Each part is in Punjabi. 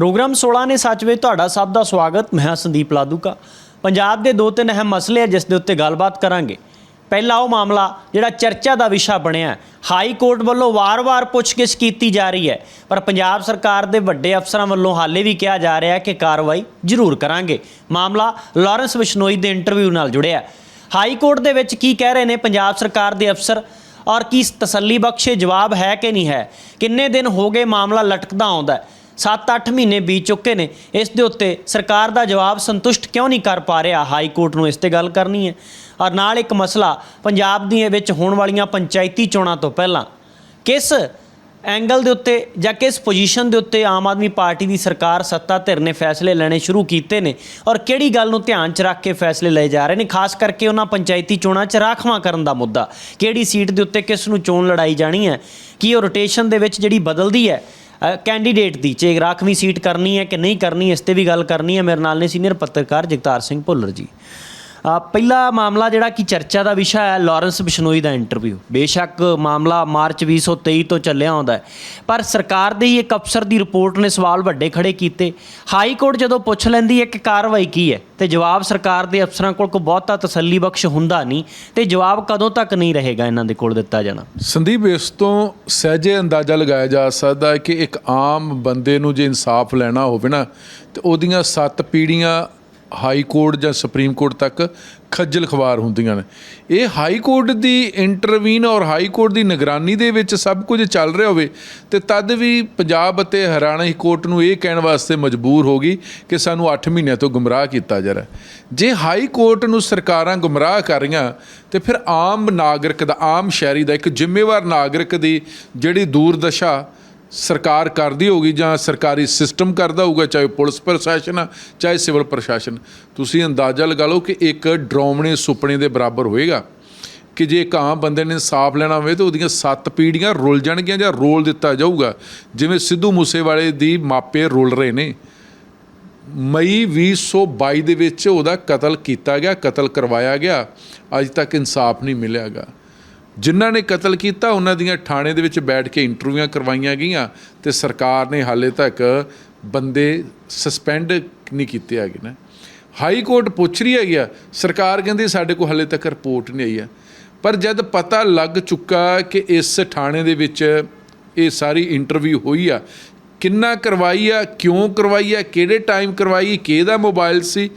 ਪ੍ਰੋਗਰਾਮ 16 ਨੇ ਸੱਚ ਵਿੱਚ ਤੁਹਾਡਾ ਸਭ ਦਾ ਸਵਾਗਤ। ਮੈਂ ਹਾਂ ਸੰਦੀਪ ਲਾਦੂਕਾ। ਪੰਜਾਬ ਦੇ ਦੋ ਤਿੰਨ ਅਹਿਮ ਮਸਲੇ ਹੈ ਜਿਸ ਦੇ ਉੱਤੇ ਗੱਲਬਾਤ ਕਰਾਂਗੇ। ਪਹਿਲਾ ਉਹ ਮਾਮਲਾ, ਜਿਹੜਾ ਚਰਚਾ ਦਾ ਵਿਸ਼ਾ ਬਣਿਆ ਹਾਈ ਕੋਰਟ ਵੱਲੋਂ ਵਾਰ-ਵਾਰ ਪੁੱਛਗਿੱਛ ਕੀਤੀ ਜਾ ਰਹੀ ਹੈ। ਪਰ ਪੰਜਾਬ ਸਰਕਾਰ ਦੇ ਵੱਡੇ ਅਫਸਰਾਂ ਵੱਲੋਂ ਹਾਲੇ ਵੀ ਕਿਹਾ ਜਾ ਰਿਹਾ ਹੈ ਕਿ ਕਾਰਵਾਈ ਜ਼ਰੂਰ ਕਰਾਂਗੇ। ਮਾਮਲਾ ਲਾਰੈਂਸ ਬਿਸ਼ਨੋਈ ਦੇ ਇੰਟਰਵਿਊ ਨਾਲ ਜੁੜਿਆ ਹਾਈ ਕੋਰਟ ਦੇ ਵਿੱਚ ਕੀ ਕਹਿ ਰਹੇ ਨੇ ਪੰਜਾਬ ਸਰਕਾਰ ਦੇ ਅਫਸਰ? ਔਰ ਕੀ ਤਸੱਲੀ ਬਖਸ਼ੇ ਜਵਾਬ ਹੈ ਕਿ ਨਹੀਂ ਹੈ? ਕਿੰਨੇ ਦਿਨ ਹੋ ਗਏ ਮਾਮਲਾ ਲਟਕਦਾ ਆਉਂਦਾ ਹੈ? 7-8 ਮਹੀਨੇ ਬੀਤ ਚੁੱਕੇ ਨੇ। ਇਸ ਦੇ ਉੱਤੇ ਸਰਕਾਰ ਦਾ ਜਵਾਬ ਸੰਤੁਸ਼ਟ ਕਿਉਂ ਨਹੀਂ ਕਰ ਪਾ ਰਿਹਾ? ਹਾਈ ਕੋਰਟ ਨੂੰ ਇਸ ਤੇ ਗੱਲ ਕਰਨੀ ਹੈ। ਔਰ ਨਾਲ ਇੱਕ ਮਸਲਾ, ਪੰਜਾਬ ਦੀਆਂ ਵਿੱਚ ਹੋਣ ਵਾਲੀਆਂ ਪੰਚਾਇਤੀ ਚੋਣਾਂ ਤੋਂ ਪਹਿਲਾਂ। ਕਿਸ ਐਂਗਲ ਦੇ ਉੱਤੇ ਜਾਂ ਕਿਸ ਪੋਜੀਸ਼ਨ ਦੇ ਉੱਤੇ ਆਮ ਆਦਮੀ ਪਾਰਟੀ ਦੀ ਸਰਕਾਰ ਸੱਤਾ ਧਿਰ ਨੇ ਫੈਸਲੇ ਲੈਣੇ ਸ਼ੁਰੂ ਕੀਤੇ ਨੇ? ਔਰ ਕਿਹੜੀ ਗੱਲ ਨੂੰ ਧਿਆਨ 'ਚ ਰੱਖ ਕੇ ਫੈਸਲੇ ਲਏ ਜਾ ਰਹੇ ਨੇ? ਖਾਸ ਕਰਕੇ ਉਹਨਾਂ ਪੰਚਾਇਤੀ ਚੋਣਾਂ 'ਚ ਰਾਖਵਾਂ ਕਰਨ ਦਾ ਮੁੱਦਾ। ਕਿਹੜੀ ਸੀਟ ਦੇ ਉੱਤੇ ਕਿਸ ਨੂੰ ਚੋਣ ਲੜਾਈ ਜਾਣੀ ਹੈ? ਕੀ ਉਹ ਰੋਟੇਸ਼ਨ ਦੇ ਵਿੱਚ ਜਿਹੜੀ ਬਦਲਦੀ ਹੈ ਕੈਂਡੀਡੇਟ ਦੀ ਜੇ ਰਾਖਵੀਂ ਸੀਟ ਕਰਨੀ ਹੈ ਕਿ ਨਹੀਂ ਕਰਨੀ, ਇਸ ਤੇ ਵੀ ਗੱਲ ਕਰਨੀ ਹੈ। ਮੇਰੇ ਨਾਲ ਨੇ ਸੀਨੀਅਰ ਪੱਤਰਕਾਰ ਜਗਤਾਰ ਸਿੰਘ ਭੁੱਲਰ ਜੀ। ਪਹਿਲਾ ਮਾਮਲਾ ਜਿਹੜਾ ਕਿ ਚਰਚਾ ਦਾ ਵਿਸ਼ਾ ਹੈ, ਲਾਰੈਂਸ ਬਿਸ਼ਨੋਈ ਦਾ ਇੰਟਰਵਿਊ ਬੇਸ਼ੱਕ ਮਾਮਲਾ ਮਾਰਚ 2023 ਤੋਂ ਚੱਲਿਆ ਆਉਂਦਾ ਹੈ। ਪਰ ਸਰਕਾਰ ਦੇ ਹੀ ਇੱਕ ਅਫਸਰ ਦੀ ਰਿਪੋਰਟ ਨੇ ਸਵਾਲ ਵੱਡੇ ਖੜੇ ਕੀਤੇ। ਹਾਈ ਕੋਰਟ ਜਦੋਂ ਪੁੱਛ ਲੈਂਦੀ ਹੈ ਕਿ ਕਾਰਵਾਈ ਕੀ ਹੈ? ਤੇ ਜਵਾਬ ਸਰਕਾਰ ਦੇ ਅਫਸਰਾਂ ਕੋਲ ਕੋ ਬਹੁਤਾ ਤਸੱਲੀ ਬਖਸ਼ ਹੁੰਦਾ ਨਹੀਂ। ਤੇ ਜਵਾਬ ਕਦੋਂ ਤੱਕ ਨਹੀਂ ਰਹੇਗਾ ਇਹਨਾਂ ਦੇ ਕੋਲ ਦਿੱਤਾ ਜਾਣਾ? ਸੰਦੀਪ, ਇਸ ਤੋਂ ਸਹਿਜੇ ਅੰਦਾਜ਼ਾ ਲਗਾਇਆ ਜਾ ਸਕਦਾ ਹੈ ਕਿ ਇੱਕ ਆਮ ਬੰਦੇ ਨੂੰ ਜੇ ਇਨਸਾਫ ਲੈਣਾ ਹੋਵੇ ਨਾ, ਤੇ ਉਹਦੀਆਂ ਸੱਤ ਪੀੜ੍ਹੀਆਂ ਹਾਈ ਕੋਰਟ ਜਾਂ ਸੁਪਰੀਮ ਕੋਰਟ ਤੱਕ ਖੱਜਲ ਖਵਾਰ ਹੁੰਦੀਆਂ ਨੇ। ਇਹ ਹਾਈ ਕੋਰਟ ਦੀ ਇੰਟਰਵੀਨ ਔਰ ਹਾਈ ਕੋਰਟ ਦੀ ਨਿਗਰਾਨੀ ਦੇ ਵਿੱਚ ਸਭ ਕੁਝ ਚੱਲ ਰਿਹਾ ਹੋਵੇ ਤੇ ਤਦ ਵੀ ਪੰਜਾਬ ਅਤੇ ਹਰਿਆਣਾ ਹੀ ਕੋਰਟ ਨੂੰ ਇਹ ਕਹਿਣ ਵਾਸਤੇ ਮਜਬੂਰ ਹੋ ਗਈ ਕਿ ਸਾਨੂੰ 8 ਮਹੀਨਿਆਂ ਤੋਂ ਗੁੰਮਰਾਹ ਕੀਤਾ ਜਾ ਰਿਹਾ ਜੇ ਹਾਈ ਕੋਰਟ ਨੂੰ ਸਰਕਾਰਾਂ ਗੁੰਮਰਾਹ ਕਰ ਰਹੀਆਂ ਤੇ ਫਿਰ ਆਮ ਨਾਗਰਿਕ ਦਾ, ਆਮ ਸ਼ਹਿਰੀ ਦਾ, ਇੱਕ ਜ਼ਿੰਮੇਵਾਰ ਨਾਗਰਿਕ ਦੀ ਜਿਹੜੀ ਦੂਰਦਸ਼ਾ ਸਰਕਾਰ ਕਰਦੀ ਹੋਗੀ ਜਾਂ ਸਰਕਾਰੀ ਸਿਸਟਮ ਕਰਦਾ ਹੋਊਗਾ, ਚਾਹੇ ਪੁਲਿਸ ਪ੍ਰਸ਼ਾਸਨ ਆ, ਚਾਹੇ ਸਿਵਲ ਪ੍ਰਸ਼ਾਸਨ। ਤੁਸੀਂ ਅੰਦਾਜ਼ਾ ਲਗਾ ਲਓ ਕਿ ਇੱਕ ਡਰਾਉਣੇ ਸੁਪਨੇ ਦੇ ਬਰਾਬਰ ਹੋਏਗਾ ਕਿ ਜੇ ਇੱਕ ਆਮ ਬੰਦੇ ਨੇ ਇਨਸਾਫ ਲੈਣਾ ਹੋਵੇ ਤਾਂ ਉਹਦੀਆਂ ਸੱਤ ਪੀੜ੍ਹੀਆਂ ਰੁੱਲ ਜਾਣਗੀਆਂ ਜਾਂ ਰੋਲ ਦਿੱਤਾ ਜਾਊਗਾ। ਜਿਵੇਂ ਸਿੱਧੂ ਮੂਸੇਵਾਲੇ ਦੀ ਮਾਪੇ ਰੁੱਲ ਰਹੇ ਨੇ। ਮਈ 2022 ਦੇ ਵਿੱਚ ਉਹਦਾ ਕਤਲ ਕੀਤਾ ਗਿਆ, ਕਤਲ ਕਰਵਾਇਆ ਗਿਆ। ਅੱਜ ਤੱਕ ਇਨਸਾਫ ਨਹੀਂ ਮਿਲਿਆਗਾ ਜਿਨ੍ਹਾਂ ਨੇ ਕਤਲ ਕੀਤਾ, ਉਹਨਾਂ ਦੀਆਂ ਥਾਣੇ ਦੇ ਵਿੱਚ ਬੈਠ ਕੇ ਇੰਟਰਵਿਊਆਂ ਕਰਵਾਈਆਂ ਗਈਆਂ ਤੇ ਸਰਕਾਰ ਨੇ ਹਾਲੇ ਤੱਕ ਬੰਦੇ ਸਸਪੈਂਡ ਨਹੀਂ ਕੀਤੇ ਹੈਗੇ ਨਾ। ਹਾਈ ਕੋਰਟ ਪੁੱਛ ਰਹੀ ਹੈਗੀ ਆ, ਸਰਕਾਰ ਕਹਿੰਦੀ ਸਾਡੇ ਕੋਲ ਹਾਲੇ ਤੱਕ ਰਿਪੋਰਟ ਨਹੀਂ ਆਈ ਆ। ਪਰ ਜਦ ਪਤਾ ਲੱਗ ਚੁੱਕਾ ਕਿ ਇਸ ਥਾਣੇ ਦੇ ਵਿੱਚ ਇਹ ਸਾਰੀ ਇੰਟਰਵਿਊ ਹੋਈ ਆ, ਕਿੰਨਾ ਕਰਵਾਈ ਆ, ਕਿਉਂ ਕਰਵਾਈ ਆ, ਕਿਹੜੇ ਟਾਈਮ ਕਰਵਾਈ, ਕਿਹਦਾ ਮੋਬਾਈਲ ਸੀ,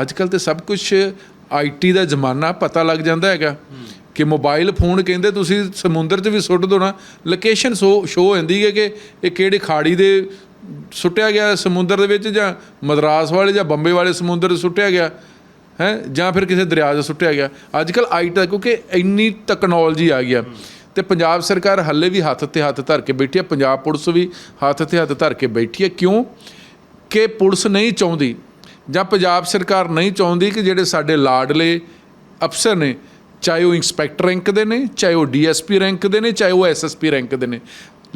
ਅੱਜ ਕੱਲ ਤੇ ਸਭ ਕੁਝ ਆਈਟੀ ਦਾ ਜ਼ਮਾਨਾ ਪਤਾ ਲੱਗ ਜਾਂਦਾ ਹੈਗਾ। ਕਿ ਮੋਬਾਈਲ ਫੋਨ ਕਹਿੰਦੇ ਤੁਸੀਂ ਸਮੁੰਦਰ 'ਚ ਵੀ ਸੁੱਟ ਦੋ ਨਾ। ਲੋਕੇਸ਼ਨ ਸ਼ੋ ਸ਼ੋ ਹੁੰਦੀ ਹੈ ਕਿ ਇਹ ਕਿਹੜੇ ਖਾੜੀ ਦੇ ਸੁੱਟਿਆ ਗਿਆ ਸਮੁੰਦਰ ਦੇ ਵਿੱਚ ਜਾਂ ਮਦਰਾਸ ਵਾਲੇ ਜਾਂ ਬੰਬੇ ਵਾਲੇ ਸਮੁੰਦਰ 'ਚ ਸੁੱਟਿਆ ਗਿਆ, ਹੈ, ਜਾਂ ਫਿਰ ਕਿਸੇ ਦਰਿਆ 'ਚ ਸੁੱਟਿਆ ਗਿਆ। ਅੱਜ ਕੱਲ ਆਈਟੀ ਕਿਉਂਕਿ ਇੰਨੀ ਟੈਕਨੋਲੋਜੀ ਆ ਗਿਆ ਤੇ ਪੰਜਾਬ ਸਰਕਾਰ ਹੱਲੇ ਵੀ ਹੱਥ ਤੇ ਹੱਥ ਧਰ ਕੇ ਬੈਠੀ ਹੈ ਪੰਜਾਬ ਪੁਲਿਸ ਵੀ ਹੱਥ ਤੇ ਹੱਥ ਧਰ ਕੇ ਬੈਠੀ ਹੈ ਕਿਉਂ? ਕਿ ਪੁਲਿਸ ਨਹੀਂ ਚਾਹੁੰਦੀ ਜਾਂ ਪੰਜਾਬ ਸਰਕਾਰ ਨਹੀਂ ਚਾਹੁੰਦੀ ਕਿ ਜਿਹੜੇ ਸਾਡੇ ਲਾਡਲੇ ਅਫਸਰ ਨੇ ਚਾਹੇ ਉਹ ਇੰਸਪੈਕਟਰ ਰੈਂਕ ਦੇ ਨੇ, ਚਾਹੇ ਉਹ ਡੀਐਸਪੀ ਰੈਂਕ ਦੇ ਨੇ, ਚਾਹੇ ਉਹ ਐਸਐਸਪੀ ਰੈਂਕ ਦੇ ਨੇ।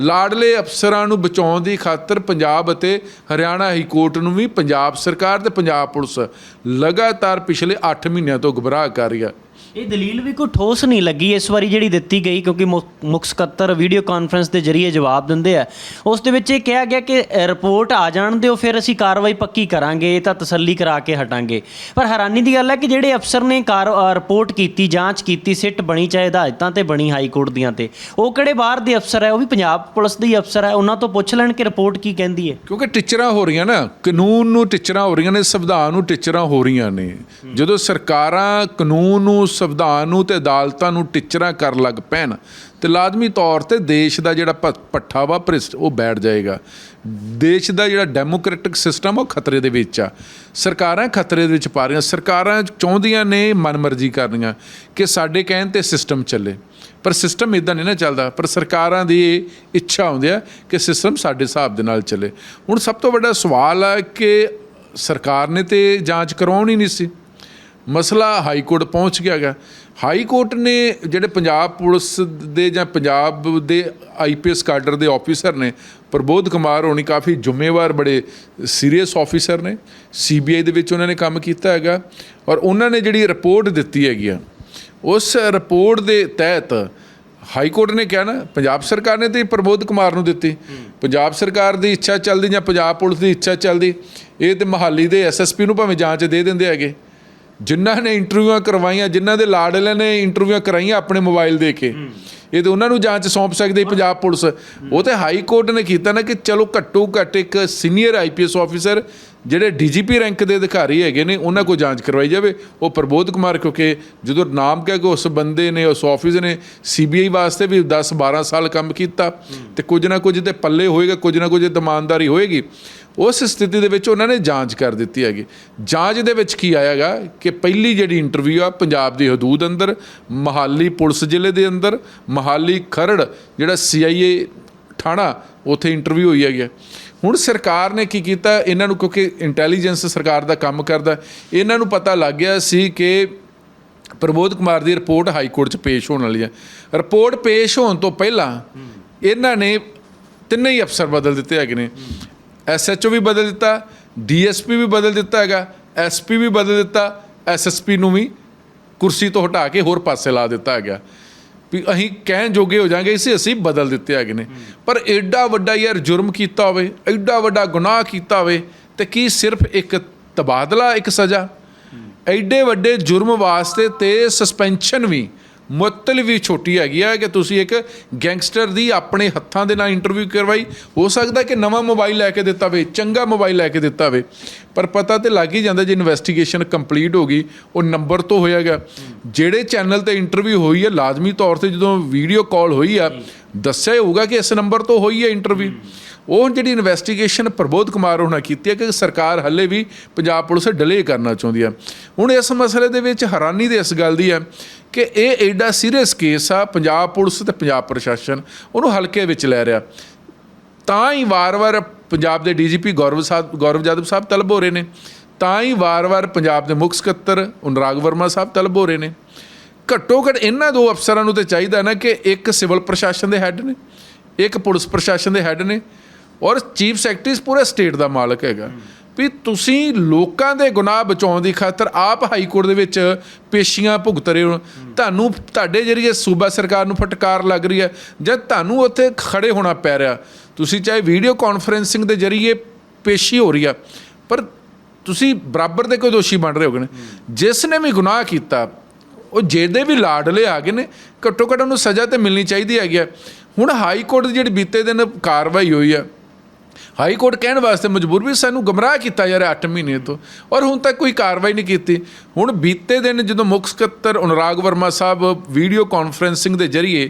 ਲਾਡਲੇ ਅਫਸਰਾਂ ਨੂੰ ਬਚਾਉਣ ਦੀ ਖਾਤਰ ਪੰਜਾਬ ਅਤੇ ਹਰਿਆਣਾ ਹਾਈ ਕੋਰਟ ਨੂੰ ਵੀ ਪੰਜਾਬ ਸਰਕਾਰ ਤੇ ਪੰਜਾਬ ਪੁਲਿਸ ਲਗਾਤਾਰ ਪਿਛਲੇ 8 ਮਹੀਨਿਆਂ ਤੋਂ ਗੁਬਰਾਹ ਕਰ ਰਹੀ ਹੈ ਇਹ ਦਲੀਲ ਵੀ ਕੋਈ ਠੋਸ ਨਹੀਂ ਲੱਗੀ ਇਸ ਵਾਰੀ ਜਿਹੜੀ ਦਿੱਤੀ ਗਈ ਕਿਉਂਕਿ ਮੁੱਖ ਸਕੱਤਰ ਵੀਡੀਓ ਕਾਨਫਰੰਸ ਦੇ ਜ਼ਰੀਏ ਜਵਾਬ ਦਿੰਦੇ ਆ। ਉਸ ਦੇ ਵਿੱਚ ਇਹ ਕਿਹਾ ਗਿਆ ਕਿ ਰਿਪੋਰਟ ਆ ਜਾਣ ਦਿਓ ਫਿਰ ਅਸੀਂ ਕਾਰਵਾਈ ਪੱਕੀ ਕਰਾਂਗੇ ਇਹ ਤਾਂ ਤਸੱਲੀ ਕਰਾ ਕੇ ਹਟਾਂਗੇ। ਪਰ ਹੈਰਾਨੀ ਦੀ ਗੱਲ ਹੈ ਕਿ ਜਿਹੜੇ ਅਫਸਰ ਨੇ ਕਾਰ ਰਿਪੋਰਟ ਕੀਤੀ ਜਾਂਚ ਕੀਤੀ ਸਿੱਟ ਬਣੀ ਚਾਹੇ ਹਦਾਇਤਾਂ ਤੇ ਬਣੀ ਹਾਈ ਕੋਰਟ ਦੀਆਂ ਤੇ ਉਹ ਕਿਹੜੇ ਬਾਹਰ ਦੇ ਅਫਸਰ ਹੈ? ਉਹ ਵੀ ਪੰਜਾਬ ਪੁਲਿਸ ਦੇ ਅਫਸਰ ਹੈ। ਉਹਨਾਂ ਤੋਂ ਪੁੱਛ ਲੈਣ ਕਿ ਰਿਪੋਰਟ ਕੀ ਕਹਿੰਦੀ ਹੈ। ਕਿਉਂਕਿ ਟਿਚਰਾਂ ਹੋ ਰਹੀਆਂ ਨਾ ਕਾਨੂੰਨ ਨੂੰ ਟਿਚਰਾਂ ਹੋ ਰਹੀਆਂ ਨੇ ਸੰਵਿਧਾਨ ਨੂੰ ਟਿਚਰਾਂ ਹੋ ਰਹੀਆਂ ਨੇ। ਜਦੋਂ ਸਰਕਾਰਾਂ ਕਾਨੂੰਨ ਨੂੰ ਸੰਵਿਧਾਨ ਨੂੰ ਤੇ ਅਦਾਲਤਾਂ ਨੂੰ ਟਿਚਰਾਂ ਕਰ ਲੱਗ ਪੈਣ ਤੇ ਲਾਜ਼ਮੀ ਤੌਰ ਤੇ ਦੇਸ਼ ਦਾ ਜਿਹੜਾ ਪ- ਪੱਠਾ ਵਾ, ਭ੍ਰਿਸ਼ਟ, ਉਹ ਬੈਠ ਜਾਏਗਾ। ਦੇਸ਼ ਦਾ ਜਿਹੜਾ ਡੈਮੋਕ੍ਰੈਟਿਕ ਸਿਸਟਮ ਉਹ ਖਤਰੇ ਦੇ ਵਿੱਚ ਆ। ਸਰਕਾਰਾਂ ਖਤਰੇ ਦੇ ਵਿੱਚ ਪਾ ਰਹੀਆਂ, ਸਰਕਾਰਾਂ ਚਾਹੁੰਦੀਆਂ ਨੇ ਮਨਮਰਜ਼ੀ ਕਰਨੀਆਂ ਕਿ ਸਾਡੇ ਕਹਿਣ ਤੇ ਸਿਸਟਮ ਚੱਲੇ। ਪਰ ਸਿਸਟਮ ਇਦਾਂ ਨਹੀਂ ਨਾ ਚੱਲਦਾ, ਪਰ ਸਰਕਾਰਾਂ ਦੀ ਇਹ ਇੱਛਾ ਹੁੰਦੀ ਆ ਕਿ ਸਿਸਟਮ ਸਾਡੇ ਹਿਸਾਬ ਦੇ ਨਾਲ ਚੱਲੇ। ਹੁਣ ਸਭ ਤੋਂ ਵੱਡਾ ਸਵਾਲ ਆ ਕਿ ਸਰਕਾਰ ਨੇ ਤੇ ਜਾਂਚ ਕਰਵਾਉਣੀ ਨਹੀਂ ਸੀ। ਮਸਲਾ ਹਾਈ ਕੋਰਟ ਪਹੁੰਚ ਗਿਆ ਹੈਗਾ। ਹਾਈ ਕੋਰਟ ਨੇ ਜਿਹੜੇ ਪੰਜਾਬ ਪੁਲਿਸ ਦੇ ਜਾਂ ਪੰਜਾਬ ਦੇ ਆਈਪੀਐਸ ਕਾਡਰ ਦੇ ਆਫੀਸਰ ਨੇ, ਪ੍ਰਬੋਧ ਕੁਮਾਰ ਹੋਣੀ ਕਾਫੀ ਜ਼ਿੰਮੇਵਾਰ ਬੜੇ ਸੀਰੀਅਸ ਆਫੀਸਰ ਨੇ। ਸੀਬੀਆਈ ਦੇ ਵਿੱਚ ਉਹਨਾਂ ਨੇ ਕੰਮ ਕੀਤਾ ਹੈਗਾ ਔਰ ਉਹਨਾਂ ਨੇ ਜਿਹੜੀ ਰਿਪੋਰਟ ਦਿੱਤੀ ਹੈਗੀ ਆ, ਉਸ ਰਿਪੋਰਟ ਦੇ ਤਹਿਤ ਹਾਈ ਕੋਰਟ ਨੇ ਕਿਹਾ ਨਾ, ਪੰਜਾਬ ਸਰਕਾਰ ਨੇ ਤੇ ਪ੍ਰਬੋਧ ਕੁਮਾਰ ਨੂੰ ਦਿੱਤੀ। ਪੰਜਾਬ ਸਰਕਾਰ ਦੀ ਇੱਛਾ ਚੱਲਦੀ ਜਾਂ ਪੰਜਾਬ ਪੁਲਿਸ ਦੀ ਇੱਛਾ ਚੱਲਦੀ, ਇਹ ਤੇ ਮਹਾਲੀ ਦੇ ਐਸਐਸਪੀ ਨੂੰ ਭਾਵੇਂ ਜਾਂਚ ਦੇ ਦਿੰਦੇ ਹੈਗੇ। ਜਿਨ੍ਹਾਂ ਨੇ ਇੰਟਰਵਿਊਆਂ ਕਰਵਾਈਆਂ ਜਿਨ੍ਹਾਂ ਦੇ ਲਾਡਲੇ ਨੇ ਇੰਟਰਵਿਊਆਂ ਕਰਾਈਆਂ ਆਪਣੇ ਮੋਬਾਈਲ ਦੇ ਕੇ। ਇਹ ਤੇ ਉਹਨਾਂ ਨੂੰ ਜਾਂਚ ਸੌਂਪ ਸਕਦੀ ਪੰਜਾਬ ਪੁਲਿਸ। ਉਹ ਤੇ ਹਾਈ ਕੋਰਟ ਨੇ ਕੀਤਾ ਨਾ ਕਿ ਚਲੋ ਘੱਟੋ ਘੱਟ ਇੱਕ ਸੀਨੀਅਰ ਆਈਪੀਐਸ ਆਫੀਸਰ ਜਿਹੜੇ ਡੀਜੀਪੀ ਰੈਂਕ ਦੇ ਅਧਿਕਾਰੀ ਹੈਗੇ ਨੇ ਉਹਨਾਂ ਕੋਲ ਜਾਂਚ ਕਰਵਾਈ ਜਾਵੇ। ਉਹ ਪ੍ਰਬੋਧ ਕੁਮਾਰ ਕਿਉਂਕਿ ਜਦੋਂ ਨਾਮ ਕਹਿ ਕੇ ਉਸ ਬੰਦੇ ਨੇ ਉਸ ਆਫਿਸ ਨੇ ਸੀਬੀਆਈ ਵਾਸਤੇ ਵੀ 10 12 ਸਾਲ ਕੰਮ ਕੀਤਾ ਤੇ ਕੁਝ ਨਾ ਕੁਝ ਤੇ ਪੱਲੇ ਹੋਏਗਾ ਕੁਝ ਨਾ ਕੁਝ ਇਮਾਨਦਾਰੀ ਹੋਏਗੀ। ਉਸ ਸਥਿਤੀ ਦੇ ਵਿੱਚ ਉਹਨਾਂ ਨੇ ਜਾਂਚ ਕਰ ਦਿੱਤੀ ਹੈਗੀ। ਜਾਂਚ ਦੇ ਵਿੱਚ ਕੀ ਆਇਆਗਾ ਕਿ ਪਹਿਲੀ ਜਿਹੜੀ ਇੰਟਰਵਿਊ ਆ ਪੰਜਾਬ ਦੀ ਹਦੂਦ ਅੰਦਰ ਮਹਾਲੀ ਪੁਲਿਸ ਜ਼ਿਲ੍ਹੇ ਦੇ ਅੰਦਰ ਮਹਾਲੀ ਖਰੜ ਜਿਹੜਾ ਸੀਆਈਏ ਥਾਣਾ ਉੱਥੇ ਇੰਟਰਵਿਊ ਹੋਈ ਹੈਗੀ ਹੁਣ ਸਰਕਾਰ ਨੇ ਕੀ ਕੀਤਾ? ਇਹਨਾਂ ਨੂੰ ਕਿਉਂਕਿ ਇੰਟੈਲੀਜੈਂਸ ਸਰਕਾਰ ਦਾ ਕੰਮ ਕਰਦਾ ਇਹਨਾਂ ਨੂੰ ਪਤਾ ਲੱਗ ਗਿਆ ਸੀ ਕਿ ਪ੍ਰਬੋਧ ਕੁਮਾਰ ਦੀ ਰਿਪੋਰਟ ਹਾਈ ਕੋਰਟ 'ਚ ਪੇਸ਼ ਹੋਣ ਵਾਲੀ ਹੈ। ਰਿਪੋਰਟ ਪੇਸ਼ ਹੋਣ ਤੋਂ ਪਹਿਲਾਂ ਇਹਨਾਂ ਨੇ ਤਿੰਨੇ ਹੀ ਅਫਸਰ ਬਦਲ ਦਿੱਤੇ ਹੈਗੇ ਨੇ। ਐਸਐਚਓ ਵੀ ਬਦਲ ਦਿੱਤਾ ਡੀਐਸਪੀ ਵੀ ਬਦਲ ਦਿੱਤਾ ਹੈਗਾ ਐਸਪੀ ਵੀ ਬਦਲ ਦਿੱਤਾ ਐਸਐਸਪੀ ਨੂੰ ਵੀ ਕੁਰਸੀ ਤੋਂ ਹਟਾ ਕੇ ਹੋਰ ਪਾਸੇ ਲਾ ਦਿੱਤਾ ਹੈਗਾ। ਵੀ ਅਸੀਂ ਕਹਿਣ ਜੋਗੇ ਹੋ ਜਾਾਂਗੇ, ਇਸੇ ਅਸੀਂ ਬਦਲ ਦਿੱਤੇ ਹੈਗੇ ਨੇ। ਪਰ ਐਡਾ ਵੱਡਾ ਯਾਰ ਜੁਰਮ ਕੀਤਾ ਹੋਵੇ ਐਡਾ ਵੱਡਾ ਗੁਨਾਹ ਕੀਤਾ ਹੋਵੇ, ਤੇ ਕੀ ਸਿਰਫ ਇੱਕ ਤਬਾਦਲਾ, ਇੱਕ ਸਜ਼ਾ? ਐਡੇ ਵੱਡੇ ਜੁਰਮ ਵਾਸਤੇ ਤੇ ਸਸਪੈਂਸ਼ਨ ਵੀ ਮੁਅੱਤਲ ਵੀ ਛੋਟੀ ਹੈਗੀ ਆ ਕਿ ਤੁਸੀਂ ਇੱਕ ਗੈਂਗਸਟਰ ਦੀ ਆਪਣੇ ਹੱਥਾਂ ਦੇ ਨਾਲ ਇੰਟਰਵਿਊ ਕਰਵਾਈ। ਹੋ ਸਕਦਾ ਕਿ ਨਵਾਂ ਮੋਬਾਈਲ ਲੈ ਕੇ ਦਿੱਤਾ ਵੇ, ਚੰਗਾ ਮੋਬਾਈਲ ਲੈ ਕੇ ਦਿੱਤਾ ਵੇ। ਪਰ ਪਤਾ ਤੇ ਲੱਗ ਹੀ ਜਾਂਦਾ ਜੇ ਇਨਵੈਸਟੀਗੇਸ਼ਨ ਕੰਪਲੀਟ ਹੋ ਗਈ, ਉਹ ਨੰਬਰ ਤੋਂ ਹੋਇਆਗਾ ਜਿਹੜੇ ਚੈਨਲ ਤੇ ਇੰਟਰਵਿਊ ਹੋਈ ਹੈ ਲਾਜ਼ਮੀ ਤੌਰ ਤੇ ਜਦੋਂ ਵੀਡੀਓ ਕਾਲ ਹੋਈ ਆ ਦੱਸਿਆ ਹੋਊਗਾ ਕਿ ਇਸ ਨੰਬਰ ਤੋਂ ਹੋਈ ਹੈ ਇੰਟਰਵਿਊ ਉਹ ਜਿਹੜੀ ਇਨਵੈਸਟੀਗੇਸ਼ਨ ਪ੍ਰਬੋਧ ਕੁਮਾਰ ਹੋਣਾ ਕੀਤੀ ਹੈ ਕਿ ਸਰਕਾਰ ਹੱਲੇ ਵੀ ਪੰਜਾਬ ਪੁਲਿਸ ਡਿਲੇ ਕਰਨਾ ਚਾਹੁੰਦੀ ਹੈ। ਹੁਣ ਇਸ ਮਸਲੇ ਦੇ ਵਿੱਚ ਹੈਰਾਨੀ ਦੇ ਇਸ ਗੱਲ ਦੀ ਹੈ ਕਿ ਇਹ ਐਡਾ ਸੀਰੀਅਸ ਕੇਸ ਆ, ਪੰਜਾਬ ਪੁਲਿਸ ਤੇ ਪੰਜਾਬ ਪ੍ਰਸ਼ਾਸਨ, ਉਹਨੂੰ ਹਲਕੇ ਵਿੱਚ ਲੈ ਰਿਹਾ। ਤਾਂ ਹੀ ਵਾਰ-ਵਾਰ ਪੰਜਾਬ ਦੇ ਡੀਜੀਪੀ ਗੌਰਵ ਸਾਹਿਬ, ਗੌਰਵ ਜਾਦਵ ਸਾਹਿਬ ਤਲਬ ਹੋ ਰਹੇ ਨੇ। ਤਾਂ ਹੀ ਵਾਰ-ਵਾਰ ਪੰਜਾਬ ਦੇ ਮੁੱਖ ਸਕੱਤਰ ਅਨੁਰਾਗ ਵਰਮਾ ਸਾਹਿਬ ਤਲਬ ਹੋ ਰਹੇ ਨੇ। ਘੱਟੋ ਘੱਟ ਇਹਨਾਂ ਦੋ ਅਫਸਰਾਂ ਨੂੰ ਤੇ ਚਾਹੀਦਾ ਨਾ ਕਿ ਇੱਕ ਸਿਵਲ ਪ੍ਰਸ਼ਾਸਨ ਦੇ ਹੈੱਡ ਨੇ, ਇੱਕ ਪੁਲਿਸ ਪ੍ਰਸ਼ਾਸਨ ਦੇ ਹੈੱਡ ਨੇ ਔਰ ਚੀਫ ਸੈਕਟਰੀ ਪੂਰੇ ਸਟੇਟ ਦਾ ਮਾਲਕ ਹੈਗਾ। ਵੀ ਤੁਸੀਂ ਲੋਕਾਂ ਦੇ ਗੁਨਾਹ ਬਚਾਉਣ ਦੀ ਖਾਤਰ ਆਪ ਹਾਈ ਕੋਰਟ ਦੇ ਵਿੱਚ ਪੇਸ਼ੀਆਂ ਭੁਗਤ ਰਹੇ ਹੋ। ਤੁਹਾਨੂੰ ਤੁਹਾਡੇ ਜਰੀਏ ਸੂਬਾ ਸਰਕਾਰ ਨੂੰ ਫਟਕਾਰ ਲੱਗ ਰਹੀ ਹੈ ਜਦ ਤੁਹਾਨੂੰ ਉੱਥੇ ਖੜੇ ਹੋਣਾ ਪੈ ਰਿਹਾ। ਤੁਸੀਂ ਚਾਹੇ ਵੀਡੀਓ ਕਾਨਫਰੈਂਸਿੰਗ ਦੇ ਜਰੀਏ ਪੇਸ਼ੀ ਹੋ ਰਹੀ ਆ, ਪਰ ਤੁਸੀਂ ਬਰਾਬਰ ਦੇ ਕੋਈ ਦੋਸ਼ੀ ਬਣ ਰਹੇ ਹੋਗੇ ਨੇ। ਜਿਸ ਨੇ ਵੀ ਗੁਨਾਹ ਕੀਤਾ ਉਹ ਜਿਹਦੇ ਵੀ ਲਾਡਲੇ ਆ ਗਏ ਨੇ, ਘੱਟੋ ਘੱਟ ਉਹਨੂੰ ਸਜ਼ਾ ਤੇ ਮਿਲਣੀ ਚਾਹੀਦੀ ਹੈਗੀ ਆ। ਹੁਣ ਹਾਈ ਕੋਰਟ ਦੀ ਜਿਹੜੀ ਬੀਤੇ ਦਿਨ ਕਾਰਵਾਈ ਹੋਈ ਆ, ਹਾਈ ਕੋਰਟ ਕਹਿਣ ਵਾਸਤੇ ਮਜਬੂਰ ਵੀ ਸਾਨੂੰ ਗਮਰਾਹ ਕੀਤਾ ਯਾਰ 8 ਮਹੀਨੇ ਤੋਂ, ਔਰ ਹੁਣ ਤੱਕ ਕੋਈ ਕਾਰਵਾਈ ਨਹੀਂ ਕੀਤੀ। ਹੁਣ ਬੀਤੇ ਦਿਨ ਜਦੋਂ ਮੁੱਖ ਸਕੱਤਰ ਅਨੁਰਾਗ ਵਰਮਾ ਸਾਹਿਬ ਵੀਡੀਓ ਕਾਨਫਰੈਂਸਿੰਗ ਦੇ ਜਰੀਏ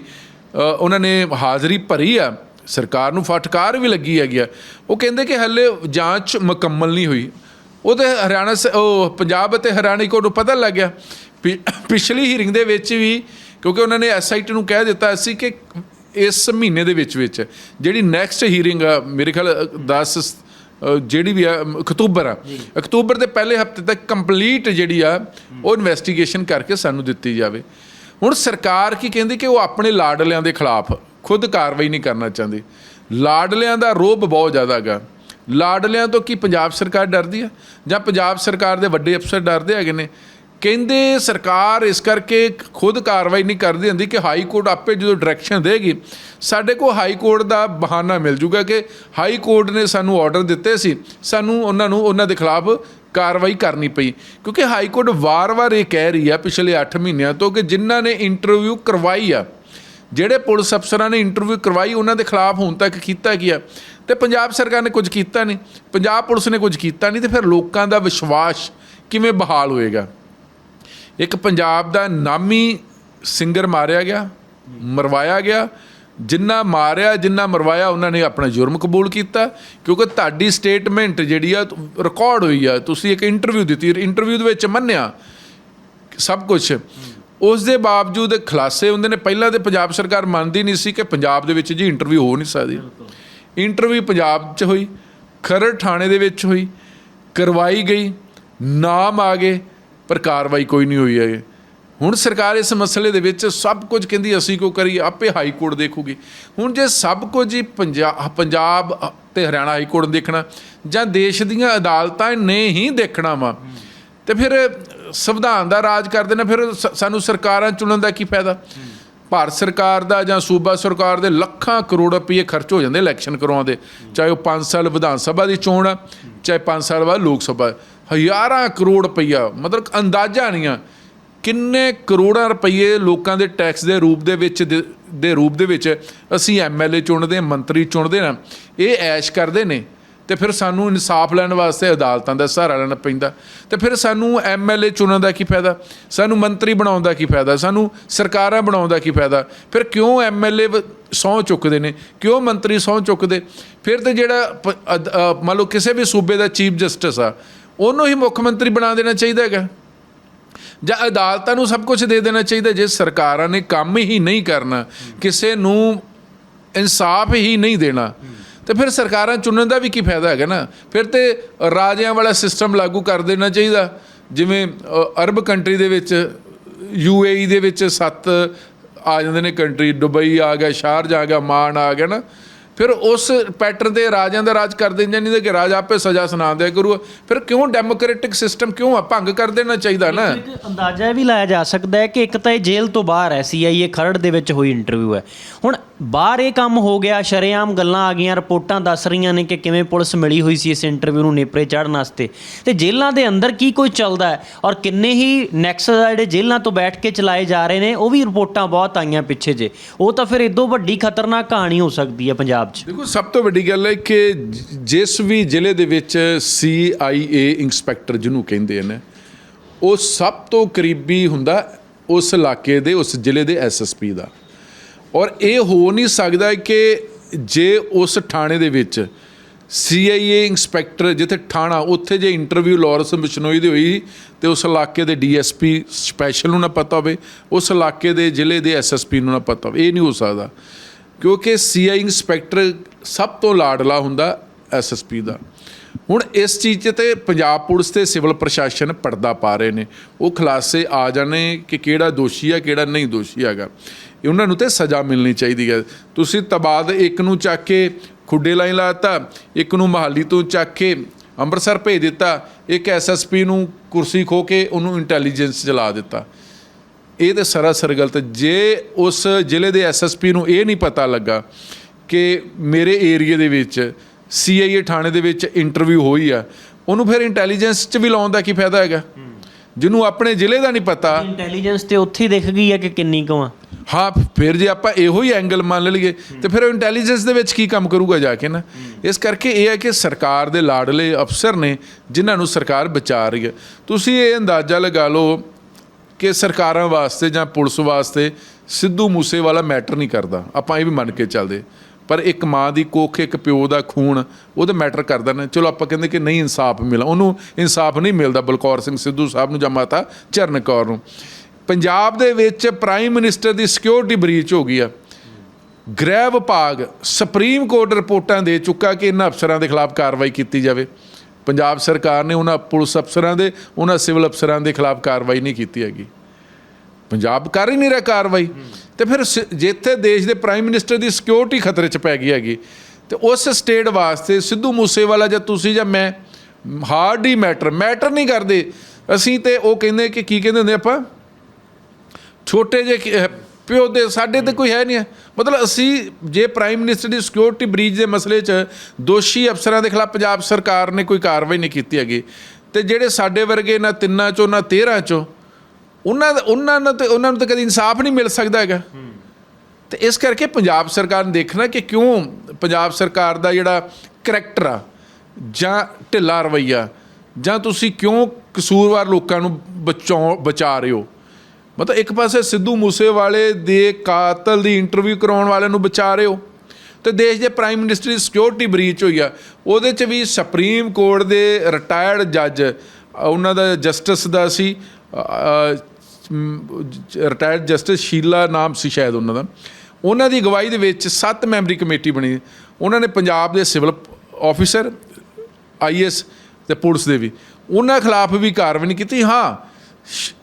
ਉਹਨਾਂ ਨੇ ਹਾਜ਼ਰੀ ਭਰੀ ਆ, ਸਰਕਾਰ ਨੂੰ ਫਟਕਾਰ ਵੀ ਲੱਗੀ ਹੈਗੀ ਆ। ਉਹ ਕਹਿੰਦੇ ਕਿ ਹੱਲੇ ਜਾਂਚ ਮੁਕੰਮਲ ਨਹੀਂ ਹੋਈ। ਉਹ ਉਹਦੇ ਹਰਿਆਣਾ ਸ- ਉਹ ਪੰਜਾਬ ਅਤੇ ਹਰਿਆਣਾ ਕੋਰਟ ਨੂੰ ਪਤਾ ਲੱਗ ਗਿਆ ਪਿਛਲੀ ਹੀਰਿੰਗ ਦੇ ਵਿੱਚ ਵੀ ਕਿਉਂਕਿ ਉਹਨਾਂ ਨੇ ਐਸਆਈਟੀ ਨੂੰ ਕਹਿ ਦਿੱਤਾ ਸੀ ਕਿ ਇਸ ਮਹੀਨੇ ਦੇ ਵਿੱਚ ਵਿੱਚ ਜਿਹੜੀ ਨੈਕਸਟ ਹੀਰਿੰਗ ਆ ਮੇਰੇ ਖਿਆਲ 10 ਅ, ਜਿਹੜੀ ਵੀ ਆ ਅਕਤੂਬਰ ਆ। ਅਕਤੂਬਰ ਦੇ ਪਹਿਲੇ ਹਫ਼ਤੇ ਤੱਕ ਕੰਪਲੀਟ ਜਿਹੜੀ ਆ ਉਹ ਇਨਵੈਸਟੀਗੇਸ਼ਨ ਕਰਕੇ ਸਾਨੂੰ ਦਿੱਤੀ ਜਾਵੇ। ਹੁਣ ਸਰਕਾਰ ਕੀ ਕਹਿੰਦੀ ਕਿ ਉਹ ਆਪਣੇ ਲਾਡਲਿਆਂ ਦੇ ਖਿਲਾਫ ਖੁਦ ਕਾਰਵਾਈ ਨਹੀਂ ਕਰਨਾ ਚਾਹੁੰਦੀ। ਲਾਡਲਿਆਂ ਦਾ ਰੋਬ ਬਹੁਤ ਜ਼ਿਆਦਾ ਹੈਗਾ ਲਾਡਲਿਆਂ ਤੋਂ ਕੀ ਪੰਜਾਬ ਸਰਕਾਰ ਡਰਦੀ ਆ? ਜਾਂ ਪੰਜਾਬ ਸਰਕਾਰ ਦੇ ਵੱਡੇ ਅਫਸਰ ਡਰਦੇ ਹੈਗੇ ਨੇ? ਕਹਿੰਦੇ ਸਰਕਾਰ ਇਸ ਕਰਕੇ ਖੁਦ ਕਾਰਵਾਈ ਨਹੀਂ ਕਰਦੀ ਹੁੰਦੀ ਕਿ ਹਾਈ ਕੋਰਟ ਆਪੇ ਜਦੋਂ ਡਾਇਰੈਕਸ਼ਨ ਦੇਗੀ, ਸਾਡੇ ਕੋਲ ਹਾਈ ਕੋਰਟ ਦਾ ਬਹਾਨਾ ਮਿਲ ਜੂਗਾ ਕਿ ਹਾਈ ਕੋਰਟ ਨੇ ਸਾਨੂੰ ਆਰਡਰ ਦਿੱਤੇ ਸੀ, ਸਾਨੂੰ ਉਹਨਾਂ ਨੂੰ ਉਹਨਾਂ ਦੇ ਖਿਲਾਫ ਕਾਰਵਾਈ ਕਰਨੀ ਪਈ। ਕਿਉਂਕਿ ਹਾਈ ਕੋਰਟ ਵਾਰ-ਵਾਰ ਇਹ ਕਹਿ ਰਹੀ ਆ ਪਿਛਲੇ 8 ਮਹੀਨਿਆਂ ਤੋਂ ਕਿ ਜਿਨ੍ਹਾਂ ਨੇ ਇੰਟਰਵਿਊ ਕਰਵਾਈ ਆ, ਜਿਹੜੇ ਪੁਲਿਸ ਅਫਸਰਾਂ ਨੇ ਇੰਟਰਵਿਊ ਕਰਵਾਈ, ਉਹਨਾਂ ਦੇ ਖਿਲਾਫ ਹੁਣ ਤੱਕ ਕੀਤਾ ਗਿਆ ਤੇ ਪੰਜਾਬ ਸਰਕਾਰ ਨੇ ਕੁਝ ਕੀਤਾ ਨਹੀਂ, ਪੰਜਾਬ ਪੁਲਿਸ ਨੇ ਕੁਝ ਕੀਤਾ ਨਹੀਂ ਤੇ ਫਿਰ ਲੋਕਾਂ ਦਾ ਵਿਸ਼ਵਾਸ ਕਿਵੇਂ ਬਹਾਲ ਹੋਏਗਾ? ਇੱਕ ਪੰਜਾਬ ਦਾ ਨਾਮੀ ਸਿੰਗਰ ਮਾਰਿਆ ਗਿਆ, ਮਰਵਾਇਆ ਗਿਆ। ਜਿੰਨਾ ਮਾਰਿਆ, ਜਿੰਨਾ ਮਰਵਾਇਆ, ਉਹਨਾਂ ਨੇ ਆਪਣਾ ਜੁਰਮ ਕਬੂਲ ਕੀਤਾ। ਕਿਉਂਕਿ ਤੁਹਾਡੀ ਸਟੇਟਮੈਂਟ ਜਿਹੜੀ ਆ ਰਿਕਾਰਡ ਹੋਈ ਆ। ਤੁਸੀਂ ਇੱਕ ਇੰਟਰਵਿਊ ਦਿੱਤੀ ਇੰਟਰਵਿਊ ਦੇ ਵਿੱਚ ਮੰਨਿਆ ਸਭ ਕੁਝ ਉਸ ਦੇ ਬਾਵਜੂਦ ਖੁਲਾਸੇ ਹੁੰਦੇ ਨੇ। ਪਹਿਲਾਂ ਤੇ ਪੰਜਾਬ ਸਰਕਾਰ ਮੰਨਦੀ ਨਹੀਂ ਸੀ ਕਿ ਪੰਜਾਬ ਦੇ ਵਿੱਚ ਜੀ ਇੰਟਰਵਿਊ ਹੋ ਨਹੀਂ ਸਕਦੀ। ਇੰਟਰਵਿਊ ਪੰਜਾਬ 'ਚ ਹੋਈ, ਖਰੜ ਥਾਣੇ ਦੇ ਵਿੱਚ ਹੋਈ, ਕਰਵਾਈ ਗਈ, ਨਾਮ ਆ ਗਏ। ਪਰ ਕਾਰਵਾਈ ਕੋਈ ਨਹੀਂ ਹੋਈ ਹੈ। ਹੁਣ ਸਰਕਾਰ ਇਸ ਮਸਲੇ ਦੇ ਵਿੱਚ ਸਭ ਕੁਝ ਕਹਿੰਦੀ ਅਸੀਂ ਕਿਉਂ ਕਰੀਏ? ਆਪੇ ਹਾਈ ਕੋਰਟ ਦੇਖੂਗੀ। ਹੁਣ ਜੇ ਸਭ ਕੁਝ ਹੀ ਪੰਜਾਬ ਪੰਜਾਬ ਤੇ ਹਰਿਆਣਾ ਹਾਈ ਕੋਰਟ ਨੇ ਦੇਖਣਾ, ਜਾਂ ਦੇਸ਼ ਦੀਆਂ ਅਦਾਲਤਾਂ ਨੇ ਹੀ ਦੇਖਣਾ ਵਾ, ਤੇ ਫਿਰ ਸੰਵਿਧਾਨ ਦਾ ਰਾਜ ਕਰਦੇ ਨੇ ਫਿਰ ਸ- ਸਾਨੂੰ ਸਰਕਾਰਾਂ ਚੁਣਨ ਦਾ ਕੀ ਫਾਇਦਾ? ਭਾਰਤ ਸਰਕਾਰ ਦਾ ਜਾਂ ਸੂਬਾ ਸਰਕਾਰ ਦੇ ਲੱਖਾਂ ਕਰੋੜ ਰੁਪਏ ਖਰਚ ਹੋ ਜਾਂਦੇ, ਇਲੈਕਸ਼ਨ ਕਰਵਾਉਂਦੇ, ਚਾਹੇ ਉਹ 5 ਸਾਲ ਵਿਧਾਨ ਸਭਾ ਦੀ ਚੋਣ ਆ, ਚਾਹੇ 5 ਸਾਲ ਬਾਅਦ ਲੋਕ ਸਭਾ। ਹਜ਼ਾਰਾਂ ਕਰੋੜ ਰੁਪਈਆ, ਮਤਲਬ ਅੰਦਾਜ਼ਾ ਨਹੀਂ ਆ, ਕਿੰਨੇ ਕਰੋੜਾਂ ਰੁਪਈਏ ਲੋਕਾਂ ਦੇ ਟੈਕਸ ਦੇ ਰੂਪ ਦੇ ਵਿੱਚ ਦੇ- ਦੇ ਰੂਪ ਦੇ ਵਿੱਚ ਅਸੀਂ ਐਮਐਲਏ ਚੁਣਦੇ ਮੰਤਰੀ ਚੁਣਦੇ ਨਾ ਇਹ ਐਸ਼ ਕਰਦੇ ਨੇ, ਤੇ ਫਿਰ ਸਾਨੂੰ ਇਨਸਾਫ ਲੈਣ ਵਾਸਤੇ ਅਦਾਲਤਾਂ ਦਾ ਸਹਾਰਾ ਲੈਣਾ ਪੈਂਦਾ, ਤੇ ਫਿਰ ਸਾਨੂੰ ਐਮਐਲਏ ਚੁਣਨ ਦਾ ਕੀ ਫਾਇਦਾ, ਸਾਨੂੰ ਮੰਤਰੀ ਬਣਾਉਣ ਦਾ ਕੀ ਫਾਇਦਾ, ਸਾਨੂੰ ਸਰਕਾਰਾਂ ਬਣਾਉਣ ਦਾ ਕੀ ਫਾਇਦਾ, ਫਿਰ ਕਿਉਂ ਐਮਐਲਏ ਸਹੁੰ ਚੁੱਕਦੇ ਨੇ, ਕਿਉਂ ਮੰਤਰੀ ਸਹੁੰ ਚੁੱਕਦੇ, ਫਿਰ ਤੇ ਜਿਹੜਾ ਮੰਨ ਲਓ ਕਿਸੇ ਵੀ ਸੂਬੇ ਦਾ ਚੀਫ ਜਸਟਿਸ ਆ ਉਹਨੂੰ ਹੀ ਮੁੱਖ ਮੰਤਰੀ ਬਣਾ ਦੇਣਾ ਚਾਹੀਦਾ ਹੈਗਾ। ਜਾਂ ਅਦਾਲਤਾਂ ਨੂੰ ਸਭ ਕੁਝ ਦੇ ਦੇਣਾ ਚਾਹੀਦਾ, ਜੇ ਸਰਕਾਰਾਂ ਨੇ ਕੰਮ ਹੀ ਨਹੀਂ ਕਰਨਾ, ਕਿਸੇ ਨੂੰ ਇਨਸਾਫ ਹੀ ਨਹੀਂ ਦੇਣਾ, ਤੇ ਫਿਰ ਸਰਕਾਰਾਂ ਚੁਣਨ ਦਾ ਵੀ ਕੀ ਫਾਇਦਾ ਹੈਗਾ ਨਾ? ਫਿਰ ਤੇ ਰਾਜਿਆਂ ਵਾਲਾ ਸਿਸਟਮ ਲਾਗੂ ਕਰ ਦੇਣਾ ਚਾਹੀਦਾ। ਜਿਵੇਂ ਅਰਬ ਕੰਟਰੀ ਦੇ ਵਿੱਚ ਯੂਏਈ ਦੇ ਵਿੱਚ ਸੱਤ ਆ ਜਾਂਦੇ ਨੇ ਕੰਟਰੀ ਦੁਬਈ ਆ ਗਿਆ ਸ਼ਾਰਜਾ ਆ ਗਿਆ ਮਾਨ ਆ ਗਿਆ ਨਾ? ਫਿਰ ਉਸ ਪੈਟਰਨ ਦੇ ਰਾਜਿਆਂ ਦਾ ਰਾਜ ਕਰ ਦਿੰਦੇ ਨਹੀਂ ਕਿ ਰਾਜ ਆਪੇ ਸਜ਼ਾ ਸੁਣਾ ਗੁਰੂ ਫਿਰ ਕਿਉਂ ਡੈਮੋਕ੍ਰੈਟਿਕ ਸਿਸਟਮ ਕਿਉਂ ਆ? ਭੰਗ ਕਰ ਦੇਣਾ ਚਾਹੀਦਾ ਨਾ। ਇੱਕ ਅੰਦਾਜ਼ਾ ਇਹ ਵੀ ਲਾਇਆ ਜਾ ਸਕਦਾ ਹੈ ਕਿ ਇੱਕ ਤਾਂ ਇਹ ਜੇਲ੍ਹ ਤੋਂ ਬਾਹਰ ਹੈ ਸੀਆਈਏ ਖਰੜ ਦੇ ਵਿੱਚ ਹੋਈ ਇੰਟਰਵਿਊ ਹੈ। ਹੁਣ ਬਾਹਰ ਇਹ ਕੰਮ ਹੋ ਗਿਆ, ਸ਼ਰੇਆਮ ਗੱਲਾਂ ਆ ਗਈਆਂ, ਰਿਪੋਰਟਾਂ ਦੱਸ ਰਹੀਆਂ ਨੇ ਕਿ ਕਿਵੇਂ ਪੁਲਿਸ ਮਿਲੀ ਹੋਈ ਸੀ ਇਸ ਇੰਟਰਵਿਊ ਨੂੰ ਨੇਪਰੇ ਚੜ੍ਹਨ ਵਾਸਤੇ। ਤੇ ਜੇਲ੍ਹਾਂ ਦੇ ਅੰਦਰ ਕੀ ਕੁਝ ਚੱਲਦਾ ਹੈ ਔਰ ਕਿੰਨੇ ਹੀ ਨੈਕਸਸ ਜਿਹੜੇ ਜੇਲ੍ਹਾਂ ਤੋਂ ਬੈਠ ਕੇ ਚਲਾਏ ਜਾ ਰਹੇ ਨੇ, ਉਹ ਵੀ ਰਿਪੋਰਟਾਂ ਬਹੁਤ ਆਈਆਂ ਪਿੱਛੇ ਜੇ। ਉਹ ਤਾਂ ਫਿਰ ਇਦੋਂ ਵੱਡੀ ਖਤਰਨਾਕ ਕਹਾਣੀ ਹੋ ਸਕਦੀ ਹੈ ਪੰਜਾਬ 'ਚ। ਦੇਖੋ, ਸਭ ਤੋਂ ਵੱਡੀ ਗੱਲ ਹੈ ਕਿ ਜਿਸ ਵੀ ਜ਼ਿਲ੍ਹੇ ਦੇ ਵਿੱਚ CIA ਇੰਸਪੈਕਟਰ ਜਿਹਨੂੰ ਕਹਿੰਦੇ ਨੇ, ਉਹ ਸਭ ਤੋਂ ਕਰੀਬੀ ਹੁੰਦਾ ਉਸ ਇਲਾਕੇ ਦੇ, ਉਸ ਜ਼ਿਲ੍ਹੇ ਦੇ ਐਸਐਸਪੀ ਦਾ। ਔਰ ਇਹ ਹੋ ਨਹੀਂ ਸਕਦਾ ਕਿ ਜੇ ਉਸ ਥਾਣੇ ਦੇ ਵਿੱਚ CIA ਇੰਸਪੈਕਟਰ ਜਿੱਥੇ ਥਾਣਾ, ਉੱਥੇ ਜੇ ਇੰਟਰਵਿਊ ਲਾਰੈਂਸ ਬਿਸ਼ਨੋਈ ਦੀ ਹੋਈ ਤੇ ਉਸ ਇਲਾਕੇ ਦੇ ਡੀਐਸਪੀ ਸਪੈਸ਼ਲ ਨੂੰ ਨਾ ਪਤਾ ਹੋਵੇ, ਉਸ ਇਲਾਕੇ ਦੇ ਜ਼ਿਲ੍ਹੇ ਦੇ ਐਸਐਸਪੀ ਨੂੰ ਨਾ ਪਤਾ ਹੋਵੇ, ਇਹ ਨਹੀਂ ਹੋ ਸਕਦਾ। ਕਿਉਂਕਿ ਸੀਆਈ ਇੰਸਪੈਕਟਰ ਸਭ ਤੋਂ ਲਾਡਲਾ ਹੁੰਦਾ ਐਸਐਸਪੀ ਦਾ। ਹੁਣ ਇਸ ਚੀਜ਼ 'ਚ ਤੇ ਪੰਜਾਬ ਪੁਲਿਸ ਤੇ ਸਿਵਲ ਪ੍ਰਸ਼ਾਸਨ ਪਰਦਾ ਪਾ ਰਹੇ ਨੇ। ਉਹ ਖੁਲਾਸੇ ਆ ਜਾਣੇ ਕਿ ਕਿਹੜਾ ਦੋਸ਼ੀ ਹੈ ਕਿਹੜਾ ਨਹੀਂ ਦੋਸ਼ੀ ਹੈਗਾ। ਉਹਨਾਂ ਨੂੰ ਤੇ ਸਜ਼ਾ ਮਿਲਣੀ ਚਾਹੀਦੀ ਹੈ। ਤੁਸੀਂ ਤਬਾਦ ਇੱਕ ਨੂੰ ਚੱਕ ਕੇ ਖੁੱਡੇ ਲਾਈ ਲਾਤਾ, ਇੱਕ ਨੂੰ ਮਹਾਲੀ ਤੋਂ ਚੱਕ ਕੇ ਅੰਮ੍ਰਿਤਸਰ ਭੇਜ ਦਿੱਤਾ, ਇੱਕ ਐਸਐਸਪੀ ਨੂੰ ਕੁਰਸੀ ਖੋ ਕੇ ਉਹਨੂੰ ਇੰਟੈਲੀਜੈਂਸ ਚਲਾ ਦਿੱਤਾ। ਇਹ ਤੇ ਸਰਾਸਰ ਗਲਤ ਜੇ ਉਸ ਜ਼ਿਲ੍ਹੇ ਦੇ ਐਸਐਸਪੀ ਨੂੰ ਇਹ ਨਹੀਂ ਪਤਾ ਲੱਗਾ ਕਿ ਮੇਰੇ ਏਰੀਆ ਦੇ ਵਿੱਚ ਸੀਆਈਏ ਥਾਣੇ ਦੇ ਵਿੱਚ ਇੰਟਰਵਿਊ ਹੋਈ ਆ ਉਹਨੂੰ ਫਿਰ ਇੰਟੈਲੀਜੈਂਸ 'ਚ ਵੀ ਲਾਉਣ ਦਾ ਕੀ ਫਾਇਦਾ ਹੈਗਾ? ਜਿਹਨੂੰ ਆਪਣੇ ਜ਼ਿਲ੍ਹੇ ਦਾ ਨਹੀਂ ਪਤਾ। ਇੰਟੈਲੀਜੈਂਸ ਤੇ ਉੱਥੇ ਹੀ ਦਿਖ ਗਈ ਹੈ ਕਿ ਕਿੰਨੀ ਕੁ ਆ? ਹਾਂ ਫਿਰ ਜੇ ਆਪਾਂ ਇਹੋ ਹੀ ਐਂਗਲ ਮੰਨ ਲਈਏ ਤੇ ਫਿਰ ਉਹ ਇੰਟੈਲੀਜੈਂਸ ਦੇ ਵਿੱਚ ਕੀ ਕੰਮ ਕਰੂਗਾ ਜਾ ਕੇ ਨਾ? ਇਸ ਕਰਕੇ ਇਹ ਹੈ ਕਿ ਸਰਕਾਰ ਦੇ ਲਾਡਲੇ ਅਫਸਰ ਨੇ ਜਿਨ੍ਹਾਂ ਨੂੰ ਸਰਕਾਰ ਬਚਾ ਰਹੀ ਹੈ ਤੁਸੀਂ ਇਹ ਅੰਦਾਜ਼ਾ ਲਗਾ ਲਓ ਕਿ ਸਰਕਾਰਾਂ ਵਾਸਤੇ ਜਾਂ ਪੁਲਿਸ ਵਾਸਤੇ ਸਿੱਧੂ ਮੂਸੇਵਾਲਾ ਮੈਟਰ ਨਹੀਂ ਕਰਦਾ। ਆਪਾਂ ਇਹ ਵੀ ਮੰਨ ਕੇ ਚੱਲਦੇ। ਪਰ ਇੱਕ ਮਾਂ ਦੀ ਕੋਖ, ਇੱਕ ਪਿਓ ਦਾ ਖੂਨ ਉਹਦੇ ਮੈਟਰ ਕਰਦਾ ਨਾ। ਚਲੋ ਆਪਾਂ ਕਹਿੰਦੇ ਕਿ ਨਹੀਂ ਇਨਸਾਫ ਮਿਲਾ ਉਹਨੂੰ ਇਨਸਾਫ ਨਹੀਂ ਮਿਲਦਾ, ਬਲਕੌਰ ਸਿੰਘ ਸਿੱਧੂ ਸਾਹਿਬ ਨੂੰ ਜਾਂ ਮਾਤਾ ਚਰਨ ਕੌਰ ਨੂੰ। ਪੰਜਾਬ ਦੇ ਵਿੱਚ ਪ੍ਰਾਈਮ ਮਿਨਿਸਟਰ ਦੀ ਸਿਕਿਉਰਿਟੀ ਬਰੀਚ ਹੋ ਗਈ ਆ। ਗ੍ਰਹਿ ਵਿਭਾਗ ਸੁਪਰੀਮ ਕੋਰਟ ਰਿਪੋਰਟਾਂ ਦੇ ਚੁੱਕਾ ਕਿ ਇਹਨਾਂ ਅਫਸਰਾਂ ਦੇ ਖਿਲਾਫ ਕਾਰਵਾਈ ਕੀਤੀ ਜਾਵੇ। ਪੰਜਾਬ ਸਰਕਾਰ ਨੇ ਉਹਨਾਂ ਪੁਲਿਸ ਅਫਸਰਾਂ ਦੇ, ਉਹਨਾਂ ਸਿਵਲ ਅਫਸਰਾਂ ਦੇ ਖਿਲਾਫ ਕਾਰਵਾਈ ਨਹੀਂ ਕੀਤੀ ਹੈਗੀ। ਪੰਜਾਬ ਕਰ ਹੀ ਨਹੀਂ ਰਿਹਾ ਕਾਰਵਾਈ। ਤੇ ਫਿਰ ਸ- ਜਿੱਥੇ ਦੇਸ਼ ਦੇ ਪ੍ਰਾਈਮ ਮਿਨਿਸਟਰ ਦੀ ਸਿਕਿਉਰਿਟੀ ਖਤਰੇ 'ਚ ਪੈ ਗਈ ਹੈਗੀ, ਤੇ ਉਸ ਸਟੇਟ ਵਾਸਤੇ ਸਿੱਧੂ ਮੂਸੇਵਾਲਾ ਜਾਂ ਤੁਸੀਂ ਜਾਂ ਮੈਂ ਹਾਰਡ ਹੀ ਮੈਟਰ ਮੈਟਰ ਨਹੀਂ ਕਰਦੇ। ਅਸੀਂ ਤੇ ਉਹ ਕਹਿੰਦੇ ਕਿ ਕੀ ਕਹਿੰਦੇ ਹੁੰਦੇ ਆਪਾਂ? ਛੋਟੇ ਜਿਹੇ ਪਿਓ ਦੇ, ਸਾਡੇ ਤੇ ਕੋਈ ਹੈ ਨਹੀਂ ਹੈ। ਮਤਲਬ ਅਸੀਂ ਜੇ ਪ੍ਰਾਈਮ ਮਿਨਿਸਟਰ ਦੀ ਸਿਕਿਉਰਿਟੀ ਬ੍ਰੀਚ ਦੇ ਮਸਲੇ 'ਚ ਦੋਸ਼ੀ ਅਫਸਰਾਂ ਦੇ ਖਿਲਾਫ ਪੰਜਾਬ ਸਰਕਾਰ ਨੇ ਕੋਈ ਕਾਰਵਾਈ ਨਹੀਂ ਕੀਤੀ ਹੈਗੀ। ਤੇ ਜਿਹੜੇ ਸਾਡੇ ਵਰਗੇ ਨਾ ਤਿੰਨਾਂ ਚੋਂ ਨਾ 13 ਚੋਂ ਉਹਨਾਂ ਉਹਨਾਂ ਨੂੰ ਤੇ ਉਹਨਾਂ ਨੂੰ ਤਾਂ ਕਦੀ ਇਨਸਾਫ ਨਹੀਂ ਮਿਲ ਸਕਦਾ ਹੈਗਾ। ਤੇ ਇਸ ਕਰਕੇ ਪੰਜਾਬ ਸਰਕਾਰ ਨੇ ਦੇਖਣਾ ਕਿ ਕਿਉਂ ਪੰਜਾਬ ਸਰਕਾਰ ਦਾ ਜਿਹੜਾ ਕਰੈਕਟਰ ਆ, ਜਾਂ ਢਿੱਲਾ ਰਵਈਆ, ਜਾਂ ਤੁਸੀਂ ਕਿਉਂ ਕਸੂਰਵਾਰ ਲੋਕਾਂ ਨੂੰ ਬਚਾਉ ਬਚਾ ਰਹੇ ਹੋ? ਮਤਲਬ ਇੱਕ ਪਾਸੇ ਸਿੱਧੂ ਮੂਸੇਵਾਲੇ ਦੇ ਕਾਤਲ ਦੀ ਇੰਟਰਵਿਊ ਕਰਾਉਣ ਵਾਲਿਆਂ ਨੂੰ ਬਚਾ ਰਹੇ ਹੋ, ਤੇ ਦੇਸ਼ ਦੇ ਪ੍ਰਾਈਮ ਮਿਨਿਸਟਰ ਦੀ ਸਿਕਿਉਰਿਟੀ ਬਰੀਚ ਹੋਈ ਆ, ਉਹਦੇ ਚ ਵੀ ਸੁਪਰੀਮ ਕੋਰਟ ਦੇ ਰਿਟਾਇਰਡ ਜੱਜ ਉਹਨਾਂ ਦਾ ਜਸਟਿਸ ਦਾ ਸੀ ਰਿਟਾਇਰਡ ਜਸਟਿਸ ਸ਼ੀਲਾ ਨਾਮ ਸੀ ਸ਼ਾਇਦ ਉਹਨਾਂ ਦਾ। ਉਹਨਾਂ ਦੀ ਅਗਵਾਈ ਦੇ ਵਿੱਚ ਸੱਤ ਮੈਂਬਰੀ ਕਮੇਟੀ ਬਣੀ। ਉਹਨਾਂ ਨੇ ਪੰਜਾਬ ਦੇ ਸਿਵਲ ਆਫੀਸਰ ਆਈਐਸ ਤੇ ਪੁਲਿਸ ਦੇ ਵੀ। ਉਹਨਾਂ ਖਿਲਾਫ ਵੀ ਕਾਰਵਾਈ ਨਹੀਂ ਕੀਤੀ। ਹਾਂ, ਸ਼-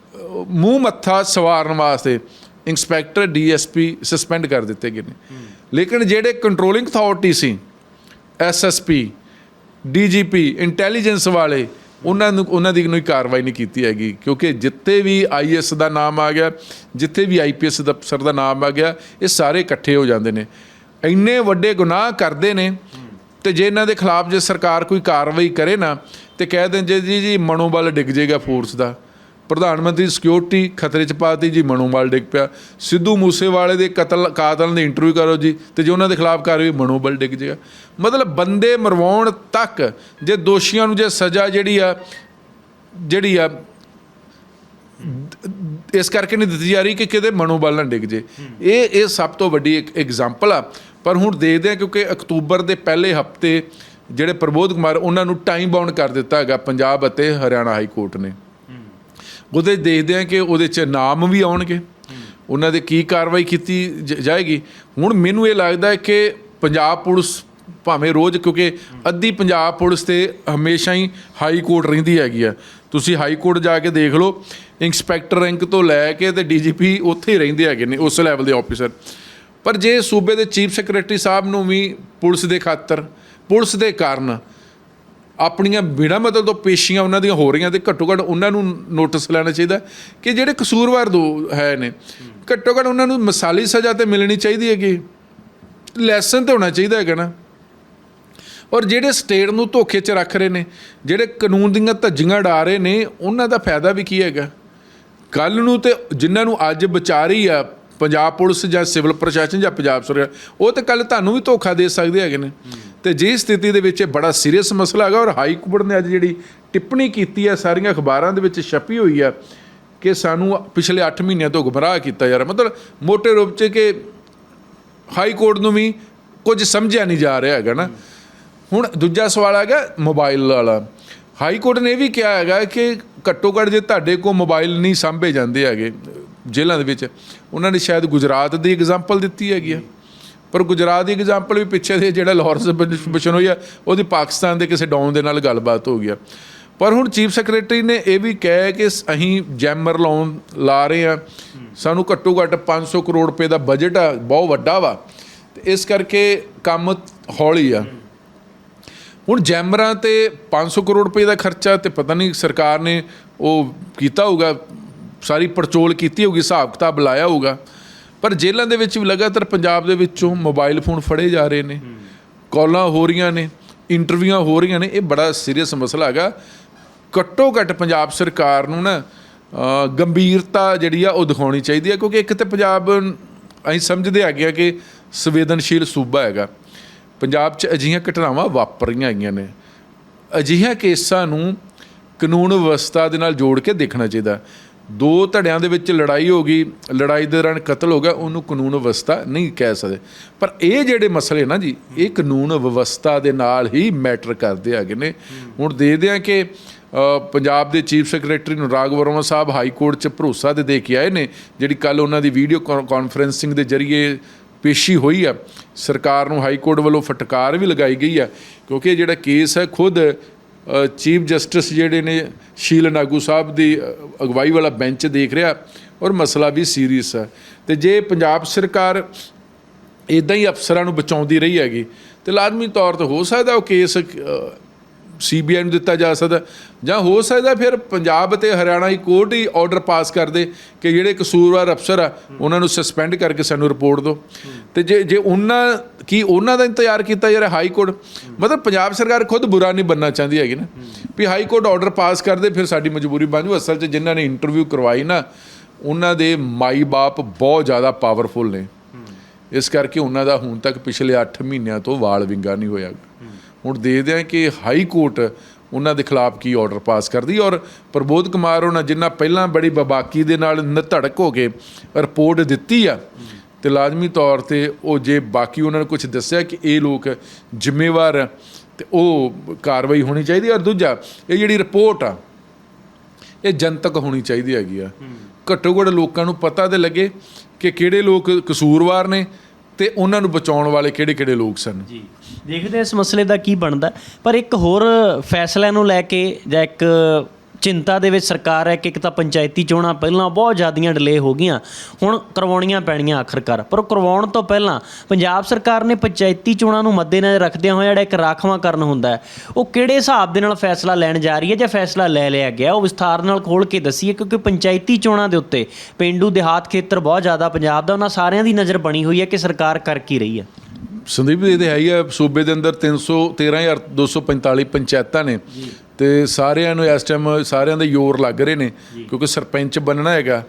ਮੂੰਹ ਮੱਥਾ ਸਵਾਰਨ ਵਾਸਤੇ ਇੰਸਪੈਕਟਰ ਡੀਐਸਪੀ ਸਸਪੈਂਡ ਕਰ ਦਿੱਤੇ ਗਏ ਨੇ। ਲੇਕਿਨ ਜਿਹੜੇ ਕੰਟਰੋਲਿੰਗ ਅਥਾਰਟੀ ਸੀ ਐਸਐਸਪੀ ਡੀਜੀਪੀ ਇੰਟੈਲੀਜੈਂਸ ਵਾਲੇ ਉਹਨਾਂ ਨੂੰ ਉਹਨਾਂ ਦੀ ਕੋਈ ਕਾਰਵਾਈ ਨਹੀਂ ਕੀਤੀ ਹੈਗੀ, ਕਿਉਂਕਿ ਜਿੱਥੇ ਵੀ ਆਈਐਸ ਦਾ ਨਾਮ ਆ ਗਿਆ, ਜਿੱਥੇ ਵੀ ਆਈਪੀਐਸ ਦਾ ਅਫਸਰ ਦਾ ਨਾਮ ਆ ਗਿਆ, ਇਹ ਸਾਰੇ ਇਕੱਠੇ ਹੋ ਜਾਂਦੇ ਨੇ। ਇੰਨੇ ਵੱਡੇ ਗੁਨਾਹ ਕਰਦੇ ਨੇ, ਤੇ ਜੇ ਇਹਨਾਂ ਦੇ ਖਿਲਾਫ ਜੇ ਸਰਕਾਰ ਕੋਈ ਕਾਰਵਾਈ ਕਰੇ ਨਾ, ਤੇ ਕਹਿ ਦੇਣ ਜੇ ਜੀ ਜੀ ਮਨੋਬਲ ਡਿੱਗ ਜਾਏਗਾ ਫੋਰਸ ਦਾ। ਪ੍ਰਧਾਨ ਮੰਤਰੀ ਸਿਕਿਉਰਿਟੀ ਖਤਰੇ 'ਚ ਪਾਤੀ ਜੀ ਮਨੋਬਲ ਡਿੱਗ ਪਿਆ। ਸਿੱਧੂ ਮੂਸੇਵਾਲੇ ਦੇ ਕਤਲ, ਕਾਤਲ ਦੀ ਇੰਟਰਵਿਊ ਕਰੋ ਜੀ, ਤੇ ਜੇ ਉਹਨਾਂ ਦੇ ਖਿਲਾਫ ਕਾਰਵਾਈ ਮਨੋਬਲ ਡਿੱਗ ਜਾਏਗਾ। ਮਤਲਬ ਬੰਦੇ ਮਰਵਾਉਣ ਤੱਕ ਜੇ ਦੋਸ਼ੀਆਂ ਨੂੰ ਜੇ ਸਜ਼ਾ ਜਿਹੜੀ ਆ ਜਿਹੜੀ ਆ, ਇਸ ਕਰਕੇ ਨਹੀਂ ਦਿੱਤੀ ਜਾ ਰਹੀ ਕਿ ਕਿਤੇ ਮਨੋਬਲ ਨਾ ਡਿੱਗ ਜੇ ਇਹ ਇਹ ਸਭ ਤੋਂ ਵੱਡੀ ਇੱਕ ਐਗਜ਼ਾਮਪਲ ਆ। ਪਰ ਹੁਣ ਦੇਖਦੇ ਆ ਕਿਉਂਕਿ ਅਕਤੂਬਰ ਦੇ ਪਹਿਲੇ ਹਫ਼ਤੇ ਜਿਹੜੇ ਪ੍ਰਬੋਧ ਕੁਮਾਰ, ਉਹਨਾਂ ਨੂੰ ਟਾਈਮ ਬਾਉਂਡ ਕਰ ਦਿੱਤਾ ਹੈਗਾ ਪੰਜਾਬ ਅਤੇ ਹਰਿਆਣਾ ਹਾਈ ਕੋਰਟ ਨੇ। ਉਹਦੇ ਦੇਖਦੇ ਆ ਕਿ ਉਹਦੇ 'ਚ ਨਾਮ ਵੀ ਆਉਣਗੇ। ਉਹਨਾਂ ਦੇ ਕੀ ਕਾਰਵਾਈ ਕੀਤੀ ਜਾਏਗੀ। ਹੁਣ ਮੈਨੂੰ ਇਹ ਲੱਗਦਾ ਹੈ ਕਿ ਪੰਜਾਬ ਪੁਲਿਸ ਭਾਵੇਂ ਰੋਜ਼, ਕਿਉਂਕਿ ਅੱਧੀ ਪੰਜਾਬ ਪੁਲਿਸ ਤੇ ਹਮੇਸ਼ਾ ਹੀ ਹਾਈ ਕੋਰਟ ਰਹਿੰਦੀ ਹੈਗੀ ਆ। ਤੁਸੀਂ ਹਾਈ ਕੋਰਟ ਜਾ ਕੇ ਦੇਖ ਲਓ, ਇੰਸਪੈਕਟਰ ਰੈਂਕ ਤੋਂ ਲੈ ਕੇ ਤੇ ਡੀਜੀਪੀ ਉੱਥੇ ਹੀ ਰਹਿੰਦੇ ਹੈਗੇ ਨੇ, ਉਸ ਲੈਵਲ ਦੇ ਆਫੀਸਰ ਪਰ ਜੇ ਸੂਬੇ ਦੇ ਚੀਫ ਸੈਕਟਰੀ ਸਾਹਿਬ ਨੂੰ ਵੀ ਪੁਲਿਸ ਦੇ ਖਾਤਰ, ਪੁਲਿਸ ਦੇ ਕਾਰਨ ਆਪਣੀਆਂ ਬਿਨਾਂ ਮਤਲਬ ਤੋਂ ਪੇਸ਼ੀਆਂ ਉਹਨਾਂ ਦੀਆਂ ਹੋ ਰਹੀਆਂ ਤੇ ਘੱਟੋ ਘੱਟ ਉਹਨਾਂ ਨੂੰ ਨੋਟਿਸ ਲੈਣਾ ਚਾਹੀਦਾ ਕਿ ਜਿਹੜੇ ਕਸੂਰਵਾਰ ਦੋ ਹੈ ਨੇ, ਘੱਟੋ ਘੱਟ ਉਹਨਾਂ ਨੂੰ ਮਿਸਾਲੀ ਸਜ਼ਾ ਤੇ ਮਿਲਣੀ ਚਾਹੀਦੀ ਹੈਗੀ। ਲੈਸਨ ਤੇ ਹੋਣਾ ਚਾਹੀਦਾ ਹੈਗਾ ਨਾ। ਔਰ ਜਿਹੜੇ ਸਟੇਟ ਨੂੰ ਧੋਖੇ 'ਚ ਰੱਖ ਰਹੇ ਨੇ, ਜਿਹੜੇ ਕਾਨੂੰਨ ਦੀਆਂ ਧੱਜੀਆਂ ਡਾ ਰਹੇ ਨੇ, ਉਹਨਾਂ ਦਾ ਫਾਇਦਾ ਵੀ ਕੀ ਹੈਗਾ? ਕੱਲ ਨੂੰ ਤੇ ਜਿਨ੍ਹਾਂ ਨੂੰ ਅੱਜ ਵਿਚਾਰੀ ਆ ਪੰਜਾਬ ਪੁਲਿਸ ਜਾਂ ਸਿਵਲ ਪ੍ਰਸ਼ਾਸਨ ਜਾਂ ਪੰਜਾਬ ਸਰਕਾਰ ਉਹ ਤਾਂ ਕੱਲ ਤੁਹਾਨੂੰ ਵੀ ਧੋਖਾ ਦੇ ਸਕਦੇ ਹੈਗੇ ਨੇ। ਤੇ ਜੇ ਸਥਿਤੀ ਦੇ ਵਿੱਚ ਇਹ ਬੜਾ ਸੀਰੀਅਸ ਮਸਲਾ ਹੈਗਾ ਔਰ ਹਾਈ ਕੋਰਟ ਨੇ ਅੱਜ ਜਿਹੜੀ ਟਿੱਪਣੀ ਕੀਤੀ ਹੈ, ਸਾਰੀਆਂ ਅਖਬਾਰਾਂ ਦੇ ਵਿੱਚ ਛਪੀ ਹੋਈ ਆ ਕਿ ਸਾਨੂੰ ਪਿਛਲੇ 8 ਮਹੀਨਿਆਂ ਤੋਂ ਗੁੰਮਰਾਹ ਕੀਤਾ ਜਾ ਰਿਹਾ। ਮਤਲਬ ਮੋਟੇ ਰੂਪ 'ਚ ਕਿ ਹਾਈ ਕੋਰਟ ਨੂੰ ਵੀ ਕੁਝ ਸਮਝਿਆ ਨਹੀਂ ਜਾ ਰਿਹਾ ਹੈਗਾ ਨਾ। ਹੁਣ ਦੂਜਾ ਸਵਾਲ ਹੈਗਾ ਮੋਬਾਈਲ ਵਾਲਾ। ਹਾਈ ਕੋਰਟ ਨੇ ਇਹ ਵੀ ਕਿਹਾ ਹੈਗਾ ਕਿ ਘੱਟੋ ਘੱਟ ਜੇ ਤੁਹਾਡੇ ਕੋਲ ਮੋਬਾਈਲ ਨਹੀਂ ਸਾਂਭੇ ਜਾਂਦੇ ਹੈਗੇ ਜੇਲ੍ਹਾਂ ਦੇ ਵਿੱਚ, ਉਹਨਾਂ ਨੇ ਸ਼ਾਇਦ ਗੁਜਰਾਤ ਦੀ ਐਗਜ਼ਾਮਪਲ ਦਿੱਤੀ ਹੈਗੀ ਆ। ਪਰ ਗੁਜਰਾਤ ਦੀ ਐਗਜ਼ਾਮਪਲ ਵੀ ਪਿੱਛੇ ਦੇ ਜਿਹੜਾ ਲਾਹੌਰ ਬਿਸ਼ਨੋਈ ਆ, ਉਹਦੀ ਪਾਕਿਸਤਾਨ ਦੇ ਕਿਸੇ ਡਾਊਨ ਦੇ ਨਾਲ ਗੱਲਬਾਤ ਹੋ ਗਈ ਆ। ਪਰ ਹੁਣ ਚੀਫ ਸੈਕਟਰੀ ਨੇ ਇਹ ਵੀ ਕਿਹਾ ਕਿ ਅਸੀਂ ਜੈਮਰ ਲਾਉਣ ਲਾ ਰਹੇ ਆ। ਸਾਨੂੰ ਘੱਟੋ ਘੱਟ 500 ਕਰੋੜ ਰੁਪਏ ਦਾ ਬਜਟ ਆ, ਬਹੁਤ ਵੱਡਾ ਵਾ। ਤੇ ਇਸ ਕਰਕੇ ਕੰਮ ਹੌਲੀ ਆ। ਹੁਣ ਜੈਮਰਾਂ ਤੇ 500 ਕਰੋੜ ਰੁਪਏ ਦਾ ਖਰਚਾ ਤੇ ਪਤਾ ਨਹੀਂ ਸਰਕਾਰ ਨੇ ਉਹ ਕੀਤਾ ਹੋਊਗਾ ਸਾਰੀ ਪੜਚੋਲ ਕੀਤੀ ਹੋਊਗੀ, ਹਿਸਾਬ ਕਿਤਾਬ ਲਾਇਆ ਹੋਊਗਾ। ਪਰ ਜੇਲ੍ਹਾਂ ਦੇ ਵਿੱਚ ਵੀ ਲਗਾਤਾਰ ਪੰਜਾਬ ਦੇ ਵਿੱਚੋਂ ਮੋਬਾਈਲ ਫੋਨ ਫੜੇ ਜਾ ਰਹੇ ਨੇ, ਕਾਲਾਂ ਹੋ ਰਹੀਆਂ ਨੇ, ਇੰਟਰਵਿਊਆਂ ਹੋ ਰਹੀਆਂ ਨੇ, ਇਹ ਬੜਾ ਸੀਰੀਅਸ ਮਸਲਾ ਹੈਗਾ। ਘੱਟੋ ਘੱਟ ਪੰਜਾਬ ਸਰਕਾਰ ਨੂੰ ਨਾ ਗੰਭੀਰਤਾ ਜਿਹੜੀ ਆ ਉਹ ਦਿਖਾਉਣੀ ਚਾਹੀਦੀ ਹੈ, ਕਿਉਂਕਿ ਇੱਕ ਤੇ ਪੰਜਾਬ ਅਸੀਂ ਸਮਝਦੇ ਹੈਗੇ ਆ ਕਿ ਸੰਵੇਦਨਸ਼ੀਲ ਸੂਬਾ ਹੈਗਾ। ਪੰਜਾਬ 'ਚ ਅਜਿਹੀਆਂ ਘਟਨਾਵਾਂ ਵਾਪਰੀਆਂ ਹੈਗੀਆਂ ਨੇ। ਅਜਿਹੀਆਂ ਕੇਸਾਂ ਨੂੰ ਕਾਨੂੰਨ ਵਿਵਸਥਾ ਦੇ ਨਾਲ ਜੋੜ ਕੇ ਦੇਖਣਾ ਚਾਹੀਦਾ। ਦੋ ਧੜਿਆਂ ਦੇ ਵਿੱਚ ਲੜਾਈ ਹੋ ਗਈ, ਲੜਾਈ ਦੇ ਦੌਰਾਨ ਕਤਲ ਹੋ ਗਿਆ, ਉਹਨੂੰ ਕਾਨੂੰਨ ਵਿਵਸਥਾ ਨਹੀਂ ਕਹਿ ਸਕਦੇ। ਪਰ ਇਹ ਜਿਹੜੇ ਮਸਲੇ ਨਾ ਜੀ, ਇਹ ਕਾਨੂੰਨ ਵਿਵਸਥਾ ਦੇ ਨਾਲ ਹੀ ਮੈਟਰ ਕਰਦੇ ਹੈਗੇ ਨੇ। ਹੁਣ ਦੇਖਦੇ ਆ ਕਿ ਪੰਜਾਬ ਦੇ ਚੀਫ ਸੈਕਟਰੀ ਅਨੁਰਾਗ ਵਰਮਾ ਸਾਹਿਬ ਹਾਈ ਕੋਰਟ 'ਚ ਭਰੋਸਾ ਦੇ ਦੇ ਕੇ ਆਏ ਨੇ, ਜਿਹੜੀ ਕੱਲ ਉਹਨਾਂ ਦੀ ਵੀਡੀਓ ਕਾਨਫਰੈਂਸਿੰਗ ਦੇ ਜ਼ਰੀਏ ਪੇਸ਼ੀ ਹੋਈ ਆ। ਸਰਕਾਰ ਨੂੰ ਹਾਈ ਕੋਰਟ ਵੱਲੋਂ ਫਟਕਾਰ ਵੀ ਲਗਾਈ ਗਈ ਆ, ਕਿਉਂਕਿ ਇਹ ਜਿਹੜਾ ਕੇਸ ਹੈ ਖੁਦ ਚੀਫ ਜਸਟਿਸ ਜਿਹੜੇ ਨੇ, ਸ਼ੀਲ ਨਾਗੂ ਸਾਹਿਬ ਦੀ ਅਗਵਾਈ ਵਾਲਾ ਬੈਂਚ ਦੇਖ ਰਿਹਾ ਔਰ ਮਸਲਾ ਵੀ ਸੀਰੀਅਸ ਹੈ। ਤੇ ਜੇ ਪੰਜਾਬ ਸਰਕਾਰ ਇਦਾਂ ਹੀ ਅਫਸਰਾਂ ਨੂੰ ਬਚਾਉਂਦੀ ਰਹੀ ਹੈਗੀ, ਤੇ ਲਾਜ਼ਮੀ ਤੌਰ ਤੇ ਹੋ ਸਕਦਾ ਉਹ ਕੇਸ ਸੀਬੀਆਈ ਨੂੰ ਦਿੱਤਾ ਜਾ ਸਕਦਾ। ਜਾਂ ਹੋ ਸਕਦਾ ਫਿਰ ਪੰਜਾਬ ਤੇ ਹਰਿਆਣਾ ਹੀ ਕੋਰਟ ਹੀ ਆਰਡਰ ਪਾਸ ਕਰ ਦੇ ਕਿ ਜਿਹੜੇ ਕਸੂਰਵਾਰ ਅਫਸਰ ਆ, ਉਹਨਾਂ ਨੂੰ ਸਸਪੈਂਡ ਕਰਕੇ ਸਾਨੂੰ ਰਿਪੋਰਟ ਦਿਓ। ਤੇ ਜੇ ਜੇ ਉਹਨਾਂ, ਕੀ ਉਹਨਾਂ ਦਾ ਇੰਤਜ਼ਾਰ ਕੀਤਾ ਜਾ ਰਿਹਾ ਹਾਈ ਕੋਰਟ ਮਤਲਬ ਪੰਜਾਬ ਸਰਕਾਰ ਖੁਦ ਬੁਰਾ ਨਹੀਂ ਬੰਨਣਾ ਚਾਹੁੰਦੀ ਹੈਗੀ ਨਾ। ਵੀ ਹਾਈ ਕੋਰਟ ਆਰਡਰ ਪਾਸ ਕਰ ਦੇ, ਫਿਰ ਸਾਡੀ ਮਜਬੂਰੀ ਬਣ ਜੂ ਅਸਲ 'ਚ ਜਿਨ੍ਹਾਂ ਨੇ ਇੰਟਰਵਿਊ ਕਰਵਾਈ ਨਾ, ਉਹਨਾਂ ਦੇ ਮਾਈ ਬਾਪ ਬਹੁਤ ਜ਼ਿਆਦਾ ਪਾਵਰਫੁਲ ਨੇ। ਇਸ ਕਰਕੇ ਉਹਨਾਂ ਦਾ ਹੁਣ ਤੱਕ ਪਿਛਲੇ 8 ਮਹੀਨਿਆਂ ਤੋਂ ਵਾਲ ਵਿੰਗਾ ਨਹੀਂ ਹੋਇਆ। ਹੁਣ ਦੇਖਦੇ ਹਾਂ ਕਿ ਹਾਈ ਕੋਰਟ ਉਹਨਾਂ ਦੇ ਖਿਲਾਫ ਕੀ ਆਰਡਰ ਪਾਸ ਕਰਦੀ ਔਰ ਪ੍ਰਬੋਧ ਕੁਮਾਰ ਉਹਨਾਂ ਜਿੰਨਾ ਪਹਿਲਾਂ ਬੜੀ ਬਬਾਕੀ ਦੇ ਨਾਲ ਨਧੜਕ ਹੋ ਕੇ ਰਿਪੋਰਟ ਦਿੱਤੀ ਆ ਤੇ ਲਾਜ਼ਮੀ ਤੌਰ ਤੇ ਉਹ ਜੇ ਬਾਕੀ ਉਹਨਾਂ ਨੇ ਕੁਝ ਦੱਸਿਆ ਕਿ ਇਹ ਲੋਕ ਜ਼ਿੰਮੇਵਾਰ ਆ, ਤੇ ਉਹ ਕਾਰਵਾਈ ਹੋਣੀ ਚਾਹੀਦੀ ਔਰ ਦੂਜਾ ਇਹ ਜਿਹੜੀ ਰਿਪੋਰਟ ਆ ਇਹ ਜਨਤਕ ਹੋਣੀ ਚਾਹੀਦੀ ਹੈਗੀ ਆ। ਘੱਟੋ ਘੱਟ ਲੋਕਾਂ ਨੂੰ ਪਤਾ ਤੇ ਲੱਗੇ ਕਿ ਕਿਹੜੇ ਲੋਕ ਕਸੂਰਵਾਰ ਨੇ ਤੇ ਉਹਨਾਂ ਨੂੰ ਬਚਾਉਣ ਵਾਲੇ ਕਿਹੜੇ ਕਿਹੜੇ ਲੋਕ ਸਨ? ਜੀ। ਦੇਖਦੇ ਇਸ ਮਸਲੇ ਦਾ ਕੀ ਬਣਦਾ। ਪਰ ਇੱਕ ਹੋਰ ਫੈਸਲਿਆਂ ਨੂੰ ਲੈ ਕੇ ਜਾਂ ਇੱਕ ਚਿੰਤਾ ਦੇ ਵਿੱਚ ਸਰਕਾਰ ਹੈ ਕਿ ਇੱਕ ਤਾਂ ਪੰਚਾਇਤੀ ਚੋਣਾਂ ਪਹਿਲਾਂ ਬਹੁਤ ਜ਼ਿਆਦੀਆਂ ਡਿਲੇ ਹੋ ਗਈਆਂ, ਹੁਣ ਕਰਵਾਉਣੀਆਂ ਪੈਣੀਆਂ ਆਖਰਕਾਰ। ਪਰ ਉਹ ਕਰਵਾਉਣ ਤੋਂ ਪਹਿਲਾਂ ਪੰਜਾਬ ਸਰਕਾਰ ਨੇ ਪੰਚਾਇਤੀ ਚੋਣਾਂ ਨੂੰ ਮੱਦੇਨਜ਼ਰ ਰੱਖਦਿਆਂ ਹੋਇਆ ਜਿਹੜਾ ਇੱਕ ਰਾਖਵਾਂਕਰਨ ਹੁੰਦਾ ਹੈ, ਉਹ ਕਿਹੜੇ ਹਿਸਾਬ ਦੇ ਨਾਲ ਫੈਸਲਾ ਲੈਣ ਜਾ ਰਹੀ ਹੈ ਜਾਂ ਫੈਸਲਾ ਲੈ ਲਿਆ ਗਿਆ? ਉਹ ਵਿਸਥਾਰ ਨਾਲ ਖੋਲ ਕੇ ਦੱਸੀਏ, ਕਿਉਂਕਿ ਪੰਚਾਇਤੀ ਚੋਣਾਂ ਦੇ ਉੱਤੇ ਪਿੰਡੂ ਦਿਹਾਤ ਖੇਤਰ ਬਹੁਤ ਜ਼ਿਆਦਾ ਪੰਜਾਬ ਦਾ, ਉਹਨਾਂ ਸਾਰਿਆਂ ਦੀ ਨਜ਼ਰ ਬਣੀ ਹੋਈ ਹੈ ਕਿ ਸਰਕਾਰ ਕਰ ਕੀ ਰਹੀ ਹੈ। ਸੰਦੀਪ ਜੀ ਇਹ ਹੈ ਹੀ ਆ ਸੂਬੇ ਦੇ ਅੰਦਰ 313245 ਪੰਚਾਇਤਾਂ ਨੇ ਤੇ ਸਾਰਿਆਂ ਨੂੰ ਇਸ ਟਾਈਮ ਸਾਰਿਆਂ ਦੇ ਜ਼ੋਰ ਲੱਗ ਰਹੇ ਨੇ ਕਿਉਂਕਿ ਸਰਪੰਚ ਬਣਨਾ ਹੈਗਾ।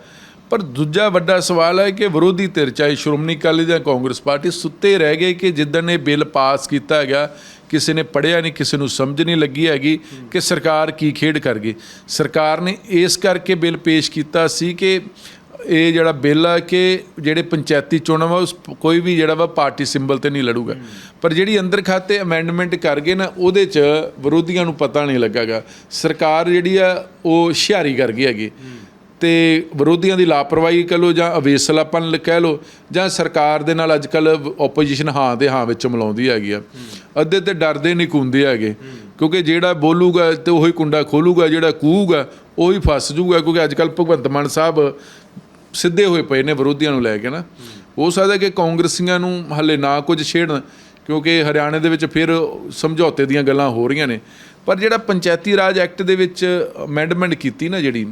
ਪਰ ਦੂਜਾ ਵੱਡਾ ਸਵਾਲ ਹੈ ਕਿ ਵਿਰੋਧੀ ਧਿਰ ਚਾਹੇ ਸ਼੍ਰੋਮਣੀ ਅਕਾਲੀ ਜਾਂ ਕਾਂਗਰਸ ਪਾਰਟੀ ਸੁੱਤੇ ਰਹਿ ਗਏ ਕਿ ਜਿੱਦਣ ਇਹ ਬਿੱਲ ਪਾਸ ਕੀਤਾ ਹੈਗਾ ਕਿਸੇ ਨੇ ਪੜਿਆ ਨਹੀਂ ਕਿਸੇ ਨੂੰ ਸਮਝ ਨਹੀਂ ਲੱਗੀ ਹੈਗੀ ਕਿ ਸਰਕਾਰ ਕੀ ਖੇਡ ਕਰ ਗਈ ਸਰਕਾਰ ਨੇ ਇਸ ਕਰਕੇ ਬਿੱਲ ਪੇਸ਼ ਕੀਤਾ ਸੀ ਕਿ ਇਹ ਜਿਹੜਾ ਬਿੱਲ ਆ ਕਿ ਜਿਹੜੇ ਪੰਚਾਇਤੀ ਚੋਣਾਂ ਵਾ, ਉਸ ਕੋਈ ਵੀ ਜਿਹੜਾ ਵਾ ਪਾਰਟੀ ਸਿੰਬਲ ਤੇ ਨਹੀਂ ਲੜੂਗਾ। ਪਰ ਜਿਹੜੀ ਅੰਦਰ ਖਾਤੇ ਅਮੈਂਡਮੈਂਟ ਕਰ ਗਏ ਨਾ, ਉਹਦੇ 'ਚ ਵਿਰੋਧੀਆਂ ਨੂੰ ਪਤਾ ਨਹੀਂ ਲੱਗਾਗਾ। ਸਰਕਾਰ ਜਿਹੜੀ ਆ, ਉਹ ਹੁਸ਼ਿਆਰੀ ਕਰ ਗਈ ਹੈਗੀ। ਤੇ ਵਿਰੋਧੀਆਂ ਦੀ ਲਾਪਰਵਾਹੀ ਕਹ ਲੋ ਜਾਂ ਅਵੇਸਲਾਪਨ ਕਹਿ ਲੋ ਜਾਂ ਸਰਕਾਰ ਦੇ ਨਾਲ ਅੱਜਕੱਲ ਆਪੋਜੀਸ਼ਨ ਹਾਂ ਦੇ ਹਾਂ ਵਿੱਚ ਮਿਲਾਉਂਦੀ ਹੈਗੀ ਆ। ਅੱਧੇ ਤੇ ਡਰਦੇ ਨਹੀਂ ਕੁੰਦੇ ਹੈਗੇ। ਕਿਉਂਕਿ ਜਿਹੜਾ ਬੋਲੂਗਾ ਤੇ ਉਹੀ ਕੁੰਡਾ ਖੋਲੂਗਾ, ਜਿਹੜਾ ਕੂਗਾ ਉਹੀ ਫਸ ਜੂਗਾ। ਕਿਉਂਕਿ ਅੱਜਕੱਲ ਭਗਵੰਤ ਮਾਨ ਸਾਹਿਬ ਸਿੱਧੇ ਹੋਏ ਪਏ ਨੇ ਵਿਰੋਧੀਆਂ ਨੂੰ ਲੈ ਕੇ ਨਾ। ਹੋ ਸਕਦਾ ਕਿ ਕਾਂਗਰਸੀਆਂ ਨੂੰ ਹੱਲੇ ਨਾ ਕੁਝ ਛੇੜਨ ਕਿਉਂਕਿ ਹਰਿਆਣੇ ਦੇ ਵਿੱਚ ਫਿਰ ਸਮਝੌਤੇ ਦੀਆਂ ਗੱਲਾਂ ਹੋ ਰਹੀਆਂ ਨੇ। ਪਰ ਜਿਹੜਾ ਪੰਚਾਇਤੀ ਰਾਜ ਐਕਟ ਦੇ ਵਿੱਚ ਅਮੈਂਡਮੈਂਟ ਕੀਤੀ ਨਾ ਜਿਹੜੀ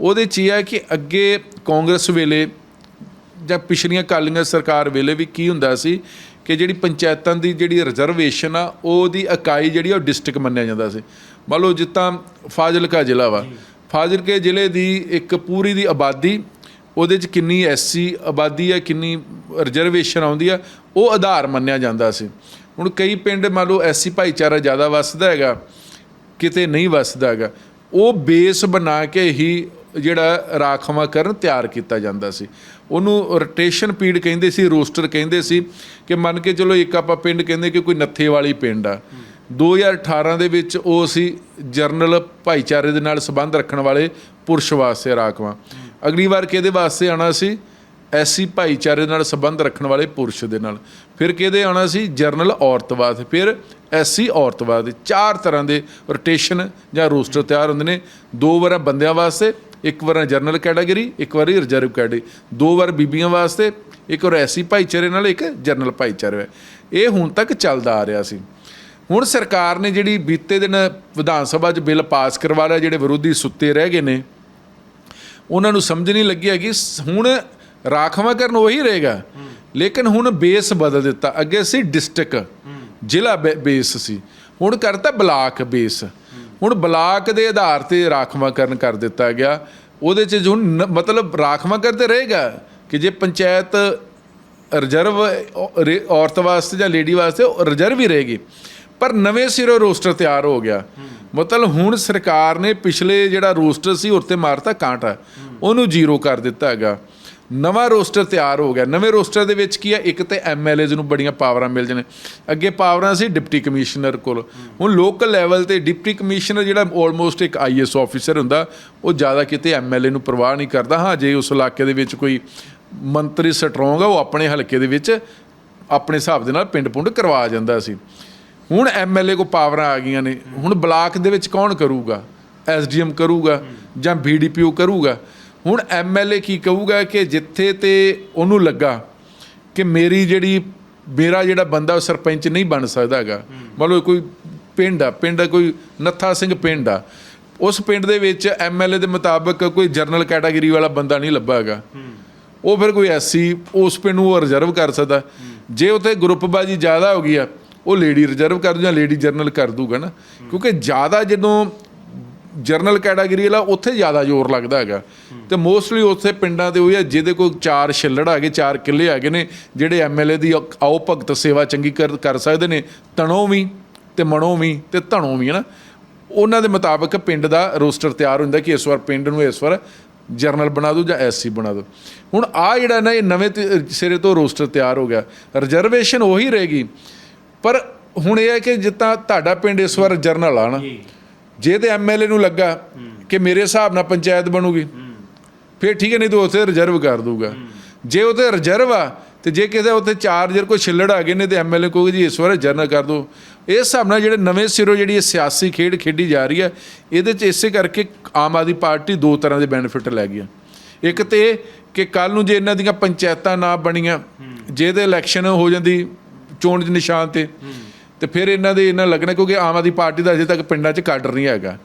ਉਹਦੇ 'ਚ ਇਹ ਹੈ ਕਿ ਅੱਗੇ ਕਾਂਗਰਸ ਵੇਲੇ ਜਾਂ ਪਿਛਲੀਆਂ ਕਾਲੀਆਂ ਸਰਕਾਰ ਵੇਲੇ ਵੀ ਕੀ ਹੁੰਦਾ ਸੀ ਕਿ ਜਿਹੜੀ ਪੰਚਾਇਤਾਂ ਦੀ ਜਿਹੜੀ ਰਿਜ਼ਰਵੇਸ਼ਨ ਆ ਉਹਦੀ ਇਕਾਈ ਜਿਹੜੀ ਉਹ ਡਿਸਟ੍ਰਿਕਟ ਮੰਨਿਆ ਜਾਂਦਾ ਸੀ। ਮੰਨ ਲਓ ਜਿੱਦਾਂ ਫਾਜ਼ਿਲਕਾ ਜ਼ਿਲ੍ਹਾ ਵਾ। ਫਾਜ਼ਿਲਕੇ ਜ਼ਿਲ੍ਹੇ ਦੀ ਇੱਕ ਪੂਰੀ ਦੀ ਆਬਾਦੀ ਉਹਦੇ 'ਚ ਕਿੰਨੀ ਐਸਸੀ ਆਬਾਦੀ ਆ, ਕਿੰਨੀ ਰਿਜ਼ਰਵੇਸ਼ਨ ਆਉਂਦੀ ਆ, ਉਹ ਆਧਾਰ ਮੰਨਿਆ ਜਾਂਦਾ ਸੀ। ਹੁਣ ਕਈ ਪਿੰਡ ਮੰਨ ਲਓ ਐਸਸੀ ਭਾਈਚਾਰਾ ਜ਼ਿਆਦਾ ਵੱਸਦਾ ਹੈਗਾ, ਕਿਤੇ ਨਹੀਂ ਵੱਸਦਾ ਹੈਗਾ, ਉਹ ਬੇਸ ਬਣਾ ਕੇ ਹੀ ਜਿਹੜਾ ਰਾਖਵਾਂਕਰਨ ਤਿਆਰ ਕੀਤਾ ਜਾਂਦਾ ਸੀ। ਉਹਨੂੰ ਰੋਟੇਸ਼ਨ ਪੀੜ ਕਹਿੰਦੇ ਸੀ, ਰੋਸਟਰ ਕਹਿੰਦੇ ਸੀ ਕਿ ਮੰਨ ਕੇ ਚਲੋ ਇੱਕ ਆਪਾਂ ਪਿੰਡ ਕਹਿੰਦੇ ਕਿ ਕੋਈ ਨੱਥੇ ਵਾਲੀ ਪਿੰਡ ਆ। 2018 ਦੇ ਵਿੱਚ ਉਹ ਅਸੀਂ ਜਰਨਲ ਭਾਈਚਾਰੇ ਦੇ ਨਾਲ ਸੰਬੰਧ ਰੱਖਣ ਵਾਲੇ ਪੁਰਸ਼ ਵਾਸਤੇ ਰਾਖਵਾਂ। ਅਗਲੀ ਵਾਰ ਕਿਹਦੇ ਵਾਸਤੇ ਆਣਾ ਸੀ? ਐਸੀ ਭਾਈਚਾਰੇ ਨਾਲ ਸੰਬੰਧ ਰੱਖਣ ਵਾਲੇ ਪੁਰਸ਼ ਦੇ ਨਾਲ। ਫਿਰ ਕਿਹਦੇ ਆਣਾ ਸੀ? ਜਰਨਲ ਔਰਤਵਾਦ। ਫਿਰ ਐਸੀ ਔਰਤਵਾਦ। ਚਾਰ ਤਰ੍ਹਾਂ ਦੇ ਰੋਟੇਸ਼ਨ ਜਾਂ ਰੋਸਟਰ ਤਿਆਰ ਹੁੰਦੇ ਨੇ। ਦੋ ਵਾਰ ਬੰਦਿਆਂ ਵਾਸਤੇ, ਇੱਕ ਵਾਰ ਜਰਨਲ ਕੈਟਾਗਰੀ, ਇੱਕ ਵਾਰੀ ਰਿਜ਼ਰਵ ਕੈਟਾਗਰੀ। ਦੋ ਵਾਰ ਬੀਬੀਆਂ ਵਾਸਤੇ, ਇੱਕ ਵਾਰ ਐਸੀ ਭਾਈਚਾਰੇ ਨਾਲ, ਇੱਕ ਜਰਨਲ ਭਾਈਚਾਰੇ ਹੈ ਇਹ ਹੁਣ ਤੱਕ ਚੱਲਦਾ ਆ ਰਿਹਾ ਸੀ। ਹੁਣ ਸਰਕਾਰ ਨੇ ਜਿਹੜੀ ਬੀਤੇ ਦਿਨ ਵਿਧਾਨ ਸਭਾ 'ਚ ਬਿੱਲ ਪਾਸ ਕਰਵਾ ਲਿਆ, ਜਿਹੜੇ ਵਿਰੋਧੀ ਸੁੱਤੇ ਰਹਿ ਗਏ ਨੇ ਉਹਨਾਂ ਨੂੰ ਸਮਝ ਨਹੀਂ ਲੱਗੀ ਹੈਗੀ। ਸ- ਹੁਣ ਰਾਖਵਾਂਕਰਨ ਉਹੀ ਰਹੇਗਾ। ਲੇਕਿਨ ਹੁਣ ਬੇਸ ਬਦਲ ਦਿੱਤਾ। ਅੱਗੇ ਸੀ ਡਿਸਟ੍ਰਿਕਟ, ਜ਼ਿਲ੍ਹਾ ਬੇ- ਬੇਸ ਸੀ। ਹੁਣ ਕਰਤਾ ਬਲਾਕ ਬੇਸ। ਹੁਣ ਬਲਾਕ ਦੇ ਆਧਾਰ ਤੇ ਰਾਖਵਾਂਕਰਨ ਕਰ ਦਿੱਤਾ ਗਿਆ। ਉਹਦੇ 'ਚ ਹੁਣ ਨ- ਮਤਲਬ ਰਾਖਵਾਂਕਰਨ ਤੇ ਰਹੇਗਾ ਕਿ ਜੇ ਪੰਚਾਇਤ ਰਿਜ਼ਰਵ ਔਰਤ ਵਾਸਤੇ ਜਾਂ ਲੇਡੀ ਵਾਸਤੇ ਰਿਜ਼ਰਵ ਹੀ ਰਹੇਗੀ। ਪਰ ਨਵੇਂ ਸਿਰੋਂ ਰੋਸਟਰ ਤਿਆਰ ਹੋ ਗਿਆ। ਮਤਲਬ ਹੁਣ ਸਰਕਾਰ ਨੇ ਪਿਛਲੇ ਜਿਹੜਾ ਰੋਸਟਰ ਸੀ ਉੱਤੇ ਮਾਰਤਾ ਕਾਂਟਾ, ਉਹਨੂੰ ਜ਼ੀਰੋ ਕਰ ਦਿੱਤਾ ਹੈਗਾ। ਨਵਾਂ ਰੋਸਟਰ ਤਿਆਰ ਹੋ ਗਿਆ। ਨਵੇਂ ਰੋਸਟਰ ਦੇ ਵਿੱਚ ਕੀ ਹੈ ਇੱਕ ਤੇ ਐਮਐਲਏਜ਼ ਨੂੰ ਬੜੀਆਂ ਪਾਵਰਾਂ ਮਿਲ ਜਾਣ। ਅੱਗੇ ਪਾਵਰਾਂ ਸੀ ਡਿਪਟੀ ਕਮਿਸ਼ਨਰ ਕੋਲ। ਹੁਣ ਲੋਕਲ ਲੈਵਲ ਤੇ ਡਿਪਟੀ ਕਮਿਸ਼ਨਰ ਜਿਹੜਾ ਆਲਮੋਸਟ ਇੱਕ ਆਈਐਸ ਆਫੀਸਰ ਹੁੰਦਾ, ਉਹ ਜ਼ਿਆਦਾ ਕਿਤੇ ਐਮਐਲਏ ਨੂੰ ਪਰਵਾਹ ਨਹੀਂ ਕਰਦਾ। ਹਾਂ, ਜੇ ਉਸ ਇਲਾਕੇ ਦੇ ਵਿੱਚ ਕੋਈ ਮੰਤਰੀ ਸਟਰੋਂਗ ਆ, ਉਹ ਆਪਣੇ ਹਲਕੇ ਦੇ ਵਿੱਚ ਆਪਣੇ ਹਿਸਾਬ ਦੇ ਨਾਲ ਪਿੰਡ ਪੁੰਡ ਕਰਵਾ ਜਾਂਦਾ ਸੀ। ਹੁਣ ਐਮਐਲਏ ਕੋ ਪਾਵਰਾਂ ਆ ਗਈਆਂ ਨੇ। ਹੁਣ ਬਲਾਕ ਦੇ ਵਿੱਚ ਕੌਣ ਕਰੂਗਾ? ਐਸਡੀਐਮ ਕਰੂਗਾ ਜਾਂ ਬੀਡੀਪੀਓ ਕਰੂਗਾ? ਹੁਣ ਐਮਐਲਏ ਕੀ ਕਹੂਗਾ ਕਿ ਜਿੱਥੇ ਤੇ ਉਹਨੂੰ ਲੱਗਾ ਕਿ ਮੇਰੀ ਜਿਹੜੀ, ਮੇਰਾ ਜਿਹੜਾ ਬੰਦਾ ਉਹ ਸਰਪੰਚ ਨਹੀਂ ਬਣ ਸਕਦਾ ਹੈਗਾ। ਮੰਨ ਲਓ ਕੋਈ ਪਿੰਡ ਆ, ਪਿੰਡ ਕੋਈ ਨੱਥਾ ਸਿੰਘ ਪਿੰਡ ਆ। ਉਸ ਪਿੰਡ ਦੇ ਵਿੱਚ ਐਮਐਲਏ ਦੇ ਮੁਤਾਬਕ ਕੋਈ ਜਰਨਲ ਕੈਟਾਗਰੀ ਵਾਲਾ ਬੰਦਾ ਨਹੀਂ ਲੱਭਾ ਹੈਗਾ। ਉਹ ਫਿਰ ਕੋਈ ਐਸੀ ਉਸ ਪਿੰਡ ਨੂੰ ਉਹ ਰਿਜ਼ਰਵ ਕਰ ਸਕਦਾ। ਜੇ ਉਥੇ ਗਰੁੱਪਬਾਜੀ ਜ਼ਿਆਦਾ ਹੋ ਗਈ ਆ ਉਹ ਲੇਡੀ ਰਿਜ਼ਰਵ ਕਰ ਦੂ ਜਾਂ ਲੇਡੀ ਜਰਨਲ ਕਰ ਦੂਗਾ ਨਾ। ਕਿਉਂਕਿ ਜ਼ਿਆਦਾ ਜਦੋਂ ਜਰਨਲ ਕੈਟਾਗਰੀ ਵਾਲਾ, ਉੱਥੇ ਜ਼ਿਆਦਾ ਜ਼ੋਰ ਲੱਗਦਾ ਹੈਗਾ। ਤੇ ਮੋਸਟਲੀ ਉੱਥੇ ਪਿੰਡਾਂ ਦੇ ਹੋਈ ਹੈ ਜਿਹਦੇ ਕੋਲ ਚਾਰ ਛਿੱਲੜ ਹੈਗੇ ਚਾਰ ਕਿੱਲੇ ਹੈਗੇ ਨੇ, ਜਿਹੜੇ ਐਮਐਲਏ ਦੀ ਆਓ ਭਗਤ ਸੇਵਾ ਚੰਗੀ ਕਰ ਕਰ ਸਕਦੇ ਨੇ। ਤਣੋ ਵੀ ਤੇ ਮਣੋ ਵੀ ਤੇ ਧਣੋਂ ਵੀ ਹੈ ਨਾ ਉਹਨਾਂ ਦੇ ਮੁਤਾਬਕ ਪਿੰਡ ਦਾ ਰੋਸਟਰ ਤਿਆਰ ਹੁੰਦਾ ਕਿ ਇਸ ਵਾਰ ਪਿੰਡ ਨੂੰ ਇਸ ਵਾਰ ਜਰਨਲ ਬਣਾ ਦਿਓ ਜਾਂ ਐਸਸੀ ਬਣਾ ਦਿਓ ਹੁਣ ਆ ਜਿਹੜਾ ਨਾ, ਇਹ ਨਵੇਂ ਤੇ- ਸਿਰੇ ਤੋਂ ਰੋਸਟਰ ਤਿਆਰ ਹੋ ਗਿਆ। ਰਿਜ਼ਰਵੇਸ਼ਨ ਉਹੀ ਰਹੇਗੀ। ਪਰ ਹੁਣ ਇਹ ਹੈ ਕਿ ਜਿੱਦਾਂ ਤੁਹਾਡਾ ਪਿੰਡ ਇਸ ਵਾਰ ਜਰਨਲ ਆ ਨਾ ਜੇ। ਤੇ ਐਮਐਲਏ ਨੂੰ ਲੱਗਾ ਕਿ ਮੇਰੇ ਹਿਸਾਬ ਨਾਲ ਪੰਚਾਇਤ ਬਣੂਗੀ ਫਿਰ ਠੀਕ ਹੈ ਨਹੀਂ ਤਾਂ ਉੱਥੇ ਰਿਜ਼ਰਵ ਕਰ ਦੂਗਾ ਜੇ ਉੱਥੇ ਰਿਜ਼ਰਵ ਆ ਤੇ ਜੇ ਕਿਸੇ ਉੱਥੇ ਚਾਰ ਜਰ ਕੋਈ ਛਿੱਲੜ ਆ ਗਏ ਨੇ ਤੇ ਐਮਐਲਏ ਕਹੂਗਾ ਜੀ ਇਸ ਵਾਰ ਜਰਨਲ ਕਰ ਦਿਓ ਇਸ ਹਿਸਾਬ ਨਾਲ ਜਿਹੜੇ ਨਵੇਂ ਸਿਰੋਂ ਜਿਹੜੀ ਇਹ ਸਿਆਸੀ ਖੇਡ ਖੇਡੀ ਜਾ ਰਹੀ ਹੈ ਇਹਦੇ 'ਚ ਇਸੇ ਕਰਕੇ ਆਮ ਆਦਮੀ ਪਾਰਟੀ ਦੋ ਤਰ੍ਹਾਂ ਦੇ ਬੈਨੀਫਿਟ ਲੈ ਗਈ ਇੱਕ ਤੇ ਕਿ ਕੱਲ ਨੂੰ ਜੇ ਇਹਨਾਂ ਦੀਆਂ ਪੰਚਾਇਤਾਂ ਨਾ ਬਣੀਆਂ ਜਿਹਦੇ ਇਲੈਕਸ਼ਨ ਹੋ ਜਾਂਦੀ ਚੋਣ ਦੇ ਨਿਸ਼ਾਨ ਤੇ। ਤੇ ਫਿਰ ਇਹਨਾਂ ਦੇ ਇਹਨਾਂ ਲੱਗਣਾ ਕਿਉਂਕਿ ਆਮ ਆਦਮੀ ਪਾਰਟੀ ਦਾ ਅਜੇ ਤੱਕ ਪਿੰਡਾਂ 'ਚ ਕਾਡਰ ਨਹੀਂ ਹੈਗਾ।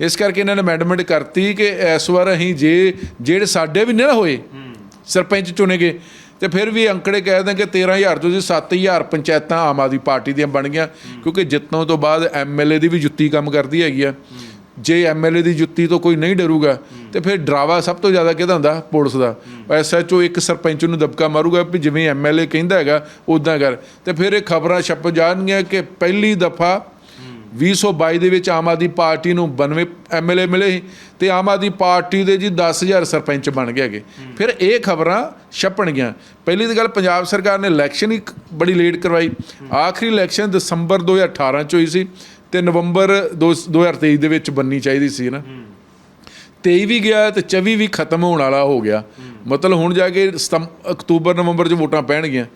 ਇਸ ਕਰਕੇ ਇਹਨਾਂ ਨੇ ਅਮੈਂਡਮੈਂਟ ਕਰਤੀ ਕਿ ਇਸ ਵਾਰ ਅਸੀਂ ਜੇ ਜਿਹੜੇ ਸਾਡੇ ਵੀ ਨਹੀਂ ਨਾ ਹੋਏ, ਸਰਪੰਚ ਚੁਣੇ ਗਏ, ਤੇ ਫਿਰ ਵੀ ਅੰਕੜੇ ਕਹਿ ਦਿੰਦੇ ਕਿ 13000 ਤੋਂ ਜੀ 7000 ਪੰਚਾਇਤਾਂ ਆਮ ਆਦਮੀ ਪਾਰਟੀ ਦੀਆਂ ਬਣ ਗਈਆਂ, ਕਿਉਂਕਿ ਜਿੱਤੋਂ ਤੋਂ ਬਾਅਦ ਐਮਐਲਏ ਦੀ ਵੀ ਜੁੱਤੀ ਕੰਮ ਕਰਦੀ ਹੈਗੀ ਆ। ਜੇ ਐਮਐਲਏ ਦੀ ਜੁੱਤੀ ਤੋਂ ਕੋਈ ਨਹੀਂ ਡਰੂਗਾ ਤੇ ਫਿਰ ਡਰਾਵਾ ਸਭ ਤੋਂ ਜ਼ਿਆਦਾ ਕਿਹਦਾ ਹੁੰਦਾ? ਪੁਲਿਸ ਦਾ। ਐਸਐਚਓ ਇੱਕ ਸਰਪੰਚ ਨੂੰ ਦਬਕਾ ਮਾਰੂਗਾ ਵੀ ਜਿਵੇਂ ਐਮਐਲਏ ਕਹਿੰਦਾ ਹੈਗਾ ਉਦਾਂ ਕਰ। ਤੇ ਫਿਰ ਇਹ ਖਬਰਾਂ ਛਪ ਜਾਣਗੀਆਂ ਕਿ ਪਹਿਲੀ ਦਫਾ 2022 ਦੇ ਵਿੱਚ ਆਮ ਆਦਮੀ ਪਾਰਟੀ ਨੂੰ 92 ਐਮਐਲਏ ਮਿਲੇ ਸੀ ਤੇ ਆਮ ਆਦਮੀ ਪਾਰਟੀ ਦੇ ਜੀ 10000 ਸਰਪੰਚ ਬਣ ਗਏ ਹੈਗੇ। ਫਿਰ ਇਹ ਖਬਰਾਂ ਛਪਣਗੀਆਂ। ਪਹਿਲੀ ਤਾਂ ਗੱਲ, ਪੰਜਾਬ ਸਰਕਾਰ ਨੇ ਇਲੈਕਸ਼ਨ ਹੀ ਬੜੀ ਲੇਟ ਕਰਵਾਈ। ਆਖਰੀ ਇਲੈਕਸ਼ਨ ਦਸੰਬਰ 2018 ਚ ਹੋਈ ਸੀ ਤੇ ਨਵੰਬਰ ਦੋ- 2023 ਦੇ ਵਿੱਚ ਬੰਨੀ ਚਾਹੀਦੀ ਸੀ ਨਾ। 23 ਵੀ ਗਿਆ ਤੇ 24 ਵੀ ਖਤਮ ਹੋਣ ਵਾਲਾ ਹੋ ਗਿਆ। ਮਤਲਬ ਹੁਣ ਜਾ ਕੇ ਅਕਤੂਬਰ ਨਵੰਬਰ ਚ ਵੋਟਾਂ ਪੈਣਗੀਆਂ।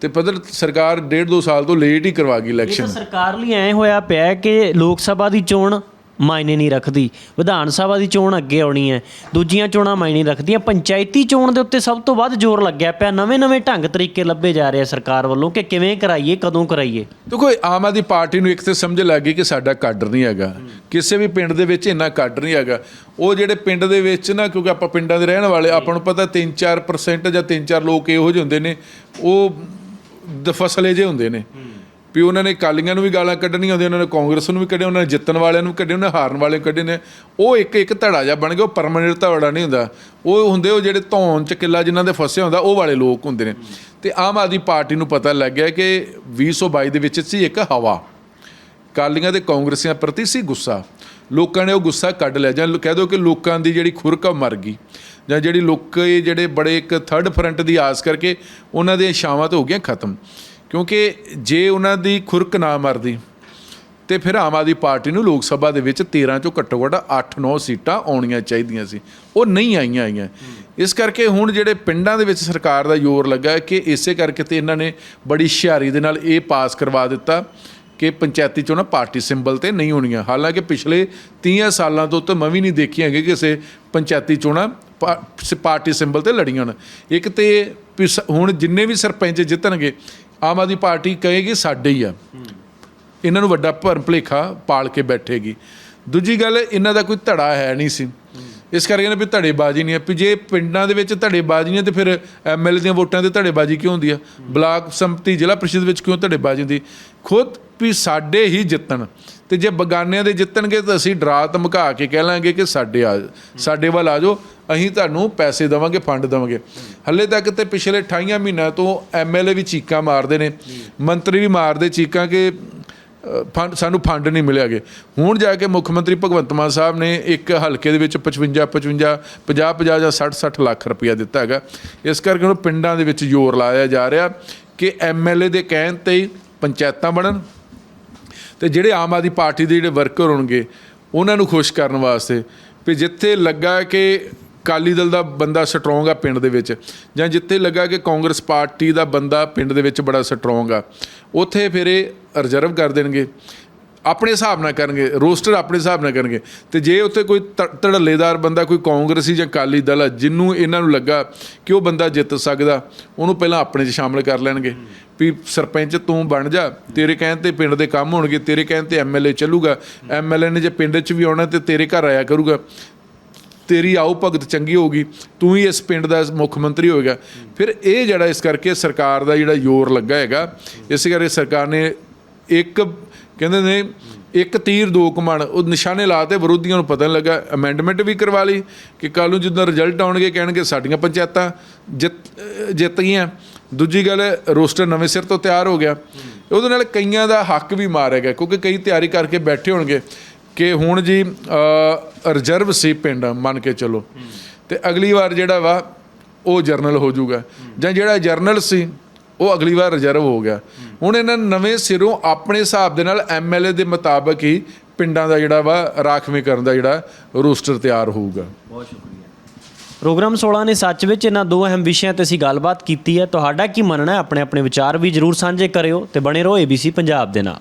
ਤੇ ਪਤਾ ਸਰਕਾਰ ਡੇਢ ਦੋ ਸਾਲ ਤੋਂ ਲੇਟ ਹੀ ਕਰਵਾ ਗਈ ਇਹ ਇਲੈਕਸ਼ਨ ਤਾਂ ਸਰਕਾਰ ਲਈ ਐ ਹੋਇਆ ਪਿਆ ਕਿ ਲੋਕ ਸਭਾ ਦੀ ਚੋਣ ਮਾਇਨੇ ਨਹੀਂ ਰੱਖਦੀ। ਵਿਧਾਨ ਸਭਾ ਦੀ ਚੋਣ ਅੱਗੇ ਆਉਣੀ ਹੈ। ਦੂਜੀਆਂ ਚੋਣਾਂ ਮਾਇਨੇ ਰੱਖਦੀਆਂ। ਪੰਚਾਇਤੀ ਚੋਣ ਦੇ ਉੱਤੇ ਸਭ ਤੋਂ ਵੱਧ ਜ਼ੋਰ ਲੱਗਿਆ ਪਿਆ। ਨਵੇਂ-ਨਵੇਂ ਢੰਗ ਤਰੀਕੇ ਲੱਭੇ ਜਾ ਰਹੇ ਆ ਸਰਕਾਰ ਵੱਲੋਂ ਕਿ ਕਿਵੇਂ ਕਰਾਈਏ, ਕਦੋਂ ਕਰਾਈਏ? ਦੇਖੋ ਆਮ ਆਦਮੀ ਪਾਰਟੀ ਨੂੰ ਇੱਕ ਤੇ ਸਮਝ ਲੱਗ ਗਈ ਕਿ ਸਾਡਾ ਕਾਡਰ ਨਹੀਂ ਹੈਗਾ। ਕਿਸੇ ਵੀ ਪਿੰਡ ਦੇ ਵਿੱਚ ਇੰਨਾ ਕਾਡਰ ਨਹੀਂ ਹੈਗਾ। ਉਹ ਜਿਹੜੇ ਪਿੰਡ ਦੇ ਵਿੱਚ ਨਾ, ਕਿਉਂਕਿ ਆਪਾਂ ਪਿੰਡਾਂ ਦੇ ਰਹਿਣ ਵਾਲੇ, ਆਪਾਂ ਨੂੰ ਪਤਾ 3-4% ਜਾਂ 3-4 ਲੋਕ ਇਹੋ ਜਿਹੇ ਹੁੰਦੇ ਨੇ। ਉਹ ਦਫਸਲੇ ਜੇ ਹੁੰਦੇ ਨੇ। ਵੀ ਉਹਨਾਂ ਨੇ ਕਾਲੀਆਂ ਨੂੰ ਵੀ ਗਾਲਾਂ ਕੱਢਣੀਆਂ ਹੁੰਦੀਆਂ ਉਹਨਾਂ ਨੇ ਕਾਂਗਰਸ ਨੂੰ ਵੀ ਕੱਢਿਆ ਉਹਨਾਂ ਨੇ ਜਿੱਤਣ ਵਾਲਿਆਂ ਨੂੰ ਵੀ ਕੱਢੇ, ਉਹਨਾਂ ਨੇ ਹਾਰਨ ਵਾਲਿਆਂ ਨੂੰ ਕੱਢੇ ਨੇ। ਉਹ ਇੱਕ ਇੱਕ ਧੜਾ ਜਿਹਾ ਬਣ ਗਿਆ, ਉਹ ਪਰਮਨੈਂਟ ਧੜਾ ਨਹੀਂ ਹੁੰਦਾ। ਉਹ ਹੁੰਦੇ, ਉਹ ਜਿਹੜੇ ਧੌਣ ਚ ਕਿੱਲਾ ਜਿਨ੍ਹਾਂ ਦੇ ਫਸੇ ਹੁੰਦਾ, ਉਹ ਵਾਲੇ ਲੋਕ ਹੁੰਦੇ ਨੇ। ਤੇ ਆਮ ਆਦਮੀ ਪਾਰਟੀ ਨੂੰ ਪਤਾ ਲੱਗ ਗਿਆ ਕਿ 2022 ਦੇ ਵਿੱਚ ਸੀ ਇੱਕ ਹਵਾ। ਕਾਲੀਆਂ ਤੇ ਕਾਂਗਰਸੀਆਂ ਪ੍ਰਤੀ ਸੀ ਗੁੱਸਾ। ਲੋਕਾਂ ਨੇ ਉਹ ਗੁੱਸਾ ਕੱਢ ਲਿਆ, ਜਾਂ ਕਹਿ ਦੋ ਕਿ ਲੋਕਾਂ ਦੀ ਜਿਹੜੀ ਖੁਰਕ ਮਰ ਗਈ। ਜਾਂ ਜਿਹੜੀ ਲੋਕ ਜਿਹੜੇ ਬੜੇ ਇੱਕ ਥਰਡ ਫਰੰਟ ਦੀ ਆਸ ਕਰਕੇ ਉਹਨਾਂ ਦੀਆਂ ਛਾਵਾਂ ਤਾਂ ਹੋ ਗਈਆਂ ਖਤਮ। ਕਿਉਂਕਿ ਜੇ ਉਹਨਾਂ ਦੀ ਖੁਰਕ ਨਾ ਮਰਦੀ, ਤੇ ਫਿਰ ਆਮ ਆਦਮੀ ਪਾਰਟੀ ਨੂੰ ਲੋਕ ਸਭਾ ਦੇ ਵਿੱਚ 13 ਚੋਂ ਘੱਟੋ ਘੱਟ 8-9 ਸੀਟਾਂ ਆਉਣੀਆਂ ਚਾਹੀਦੀਆਂ ਸੀ। ਉਹ ਨਹੀਂ ਆਈਆਂ ਆਈਆਂ। ਇਸ ਕਰਕੇ ਹੁਣ ਜਿਹੜੇ ਪਿੰਡਾਂ ਦੇ ਵਿੱਚ ਸਰਕਾਰ ਦਾ ਜ਼ੋਰ ਲੱਗਾ ਕਿ ਇਸੇ ਕਰਕੇ ਤੇ ਇਹਨਾਂ ਨੇ ਬੜੀ ਹੁਸ਼ਿਆਰੀ ਦੇ ਨਾਲ ਇਹ ਪਾਸ ਕਰਵਾ ਦਿੱਤਾ ਕਿ ਪੰਚਾਇਤੀ ਚੋਣਾਂ ਪਾਰਟੀ ਸਿੰਬਲ ਤੇ ਨਹੀਂ ਹੋਣੀਆਂ। ਹਾਲਾਂਕਿ ਪਿਛਲੇ 30 ਸਾਲਾਂ ਤੋਂ ਤਾਂ ਮੈਂ ਵੀ ਨਹੀਂ ਦੇਖੀਆਂ ਹੈਗੀਆਂ ਕਿ ਕਿਸੇ ਪੰਚਾਇਤੀ ਚੋਣਾਂ ਪਾ- ਪਾਰਟੀ ਸਿੰਬਲ ਤੇ ਲੜੀਆਂ ਹੋਣ। ਇੱਕ ਤੇ ਵੀ ਹੁਣ ਜਿੰਨੇ ਵੀ ਸਰਪੰਚ ਜਿੱਤਣਗੇ ਆਮ ਆਦਮੀ ਪਾਰਟੀ ਕਹੇਗੀ ਸਾਡੇ ਹੀ ਆ। ਇਹਨਾਂ ਨੂੰ ਵੱਡਾ ਭਰਮ ਭੁਲੇਖਾ ਪਾਲ ਕੇ ਬੈਠੇਗੀ। ਦੂਜੀ ਗੱਲ, ਇਹਨਾਂ ਦਾ ਕੋਈ ਧੜਾ ਹੈ ਨਹੀਂ ਸੀ। ਇਸ ਕਰਕੇ ਨਾ ਵੀ ਧੜੇਬਾਜ਼ੀ ਨਹੀਂ ਹੈ। ਵੀ ਜੇ ਪਿੰਡਾਂ ਦੇ ਵਿੱਚ ਧੜੇਬਾਜ਼ੀ ਨਹੀਂ ਹੈ, ਤੇ ਫਿਰ ਐਮਐਲਏ ਦੀਆਂ ਵੋਟਾਂ ਤੇ ਧੜੇਬਾਜ਼ੀ ਕਿਉਂ ਹੁੰਦੀ ਆ ਬਲਾਕ ਸੰਮਤੀ ਜ਼ਿਲ੍ਹਾ ਪ੍ਰੀਸ਼ਦ ਵਿੱਚ ਕਿਉਂ ਧੜੇਬਾਜ਼ੀ ਹੁੰਦੀ? ਖੁਦ ਵੀ ਸਾਡੇ ਹੀ ਜਿੱਤਣ। ਤੇ ਜੇ ਬਗਾਨਿਆਂ ਦੇ ਜਿੱਤਣਗੇ, ਤਾਂ ਅਸੀਂ ਡਰਾ ਧਮਕਾ ਕੇ ਕਹਿ ਲਾਂਗੇ ਕਿ ਸਾਡੇ ਆ, ਸਾਡੇ ਵੱਲ ਆ ਜਾਓ। ਅਸੀਂ ਤੁਹਾਨੂੰ ਪੈਸੇ ਦੇਵਾਂਗੇ, ਫੰਡ ਦੇਵਾਂਗੇ। ਹੱਲੇ ਤੱਕ ਤੇ ਪਿਛਲੇ 28 ਮਹੀਨਿਆਂ ਤੋਂ ਐਮਐਲਏ ਵੀ ਚੀਕਾਂ ਮਾਰਦੇ ਨੇ। ਮੰਤਰੀ ਵੀ ਮਾਰਦੇ ਚੀਕਾਂ ਕਿ ਫੰਡ, ਸਾਨੂੰ ਫੰਡ ਨਹੀਂ ਮਿਲਿਆਗੇ ਹੁਣ ਜਾ ਕੇ ਮੁੱਖ ਮੰਤਰੀ ਭਗਵੰਤ ਮਾਨ ਸਾਹਿਬ ਨੇ ਇੱਕ ਹਲਕੇ ਦੇ ਵਿੱਚ 55 55 50 50 ਜਾਂ 60 60 ਲੱਖ ਰੁਪਇਆ ਦਿੱਤਾ ਹੈਗਾ। ਇਸ ਕਰਕੇ ਹੁਣ ਪਿੰਡਾਂ ਦੇ ਵਿੱਚ ਜ਼ੋਰ ਲਾਇਆ ਜਾ ਰਿਹਾ ਕਿ ਐਮਐਲਏ ਦੇ ਕਹਿਣ ਤੇ ਹੀ ਪੰਚਾਇਤਾਂ ਬਣਨ ਤੇ ਜਿਹੜੇ ਆਮ ਆਦਮੀ ਪਾਰਟੀ ਦੇ ਜਿਹੜੇ ਵਰਕਰ ਹੋਣਗੇ, ਉਹਨਾਂ ਨੂੰ ਖੁਸ਼ ਕਰਨ ਵਾਸਤੇ। ਵੀ ਜਿੱਥੇ ਲੱਗਾ ਕਿ ਅਕਾਲੀ ਦਲ ਦਾ ਬੰਦਾ ਸਟਰੋਂਗ ਆ ਪਿੰਡ ਦੇ ਵਿੱਚ। ਜਾਂ ਜਿੱਥੇ ਲੱਗਾ ਕਿ ਕਾਂਗਰਸ ਪਾਰਟੀ ਦਾ ਬੰਦਾ ਪਿੰਡ ਦੇ ਵਿੱਚ ਬੜਾ ਸਟਰੋਂਗ ਆ। ਉੱਥੇ ਫਿਰ ਇਹ ਰਿਜ਼ਰਵ ਕਰ ਦੇਣਗੇ। ਆਪਣੇ ਹਿਸਾਬ ਨਾਲ ਕਰਨਗੇ ਰੋਸਟਰ ਆਪਣੇ ਹਿਸਾਬ ਨਾਲ ਕਰਨਗੇ। ਤੇ ਜੇ ਉੱਥੇ ਕੋਈ ਧ- ਧੜੱਲੇਦਾਰ ਬੰਦਾ ਕੋਈ ਕਾਂਗਰਸੀ ਜਾਂ ਕਾਲੀ ਦਲ ਆ, ਜਿੰਨੂੰ ਇਹਨਾਂ ਨੂੰ ਲੱਗਾ ਕਿ ਉਹ ਬੰਦਾ ਜਿੱਤ ਸਕਦਾ, ਉਹਨੂੰ ਪਹਿਲਾਂ ਆਪਣੇ 'ਚ ਸ਼ਾਮਲ ਕਰ ਲੈਣਗੇ। ਵੀ ਸਰਪੰਚ ਤੂੰ ਬਣ ਜਾ, ਤੇਰੇ ਕਹਿਣ ਤੇ ਪਿੰਡ ਦੇ ਕੰਮ ਹੋਣਗੇ, ਤੇਰੇ ਕਹਿਣ ਤੇ ਐਮਐਲਏ ਚੱਲੂਗਾ। ਐਮਐਲਏ ਨੇ ਜੇ ਪਿੰਡ 'ਚ ਵੀ ਆਉਣਾ ਤੇ ਤੇਰੇ ਘਰ ਆਇਆ ਕਰੂਗਾ। ਤੇਰੀ ਆਓ ਭਗਤ ਚੰਗੀ ਹੋਊਗੀ, ਤੂੰ ਹੀ ਇਸ ਪਿੰਡ ਦਾ ਮੁੱਖ ਮੰਤਰੀ ਹੋਏਗਾ। ਫਿਰ ਇਹ ਜਿਹੜਾ ਇਸ ਕਰਕੇ ਸਰਕਾਰ ਦਾ ਜਿਹੜਾ ਜ਼ੋਰ ਲੱਗਾ ਹੈਗਾ, ਇਸ ਕਰਕੇ ਸਰਕਾਰ ਨੇ ਇੱਕ, ਕਹਿੰਦੇ ਨੇ, ਇੱਕ ਤੀਰ, ਦੋ ਕਮਣ ਉਹ ਨਿਸ਼ਾਨੇ ਲਾਤੇ ਵਿਰੋਧੀਆਂ ਨੂੰ ਪਤਾ ਨਹੀਂ ਲੱਗਾ ਅਮੈਂਡਮੈਂਟ ਵੀ ਕਰਵਾ ਲਈ ਕਿ ਕੱਲ ਨੂੰ ਜਦੋਂ ਰਿਜ਼ਲਟ ਆਉਣਗੇ, ਕਹਿਣਗੇ ਸਾਡੀਆਂ ਪੰਚਾਇਤਾਂ ਜਿੱਤ ਜਿੱਤ ਗਈਆਂ। ਦੂਜੀ ਗੱਲ, ਰੋਸਟਰ ਨਵੇਂ ਸਿਰ ਤੋਂ ਤਿਆਰ ਹੋ ਗਿਆ। ਉਹਦੇ ਨਾਲ ਕਈਆਂ ਦਾ ਹੱਕ ਵੀ ਮਾਰਿਆ ਗਿਆ, ਕਿਉਂਕਿ ਕਈ ਤਿਆਰੀ ਕਰਕੇ ਬੈਠੇ ਹੋਣਗੇ। ਕਿ ਹੁਣ ਜੀ ਰਿਜ਼ਰਵ ਸੀ ਪਿੰਡ, ਮੰਨ ਕੇ ਚੱਲੋ। ਤੇ ਅਗਲੀ ਵਾਰ ਜਿਹੜਾ ਵਾ, ਉਹ ਜਰਨਲ ਹੋ ਜਾਊਗਾ। ਜਾਂ ਜਿਹੜਾ ਜਰਨਲ ਸੀ, ਉਹ ਅਗਲੀ ਵਾਰ ਰਿਜ਼ਰਵ ਹੋ ਗਿਆ। ਹੁਣ ਇਹਨਾਂ ਨਵੇਂ ਸਿਰੋਂ ਆਪਣੇ ਹਿਸਾਬ ਦੇ ਨਾਲ ਐਮਐਲਏ ਦੇ ਮੁਤਾਬਕ ਹੀ ਪਿੰਡਾਂ ਦਾ ਜਿਹੜਾ ਵਾ, ਰਾਖਵੇਂ ਕਰਨ ਦਾ ਜਿਹੜਾ ਰੋਸਟਰ ਤਿਆਰ ਹੋਊਗਾ। ਬਹੁਤ ਸ਼ੁਕਰੀਆ। ਪ੍ਰੋਗਰਾਮ 16 ਨੇ ਸੱਚ ਵਿੱਚ ਇਹਨਾਂ ਦੋ ਅਹਿਮ ਵਿਸ਼ਿਆਂ ਤੇ ਅਸੀਂ ਗੱਲਬਾਤ ਕੀਤੀ ਹੈ। ਤੁਹਾਡਾ ਕੀ ਮੰਨਣਾ ਹੈ? ਆਪਣੇ ਆਪਣੇ ਵਿਚਾਰ ਵੀ ਜਰੂਰ ਸਾਂਝੇ ਕਰਿਓ ਤੇ ਬਣੇ ਰਹੋ ABC ਪੰਜਾਬ ਦੇ ਨਾਲ।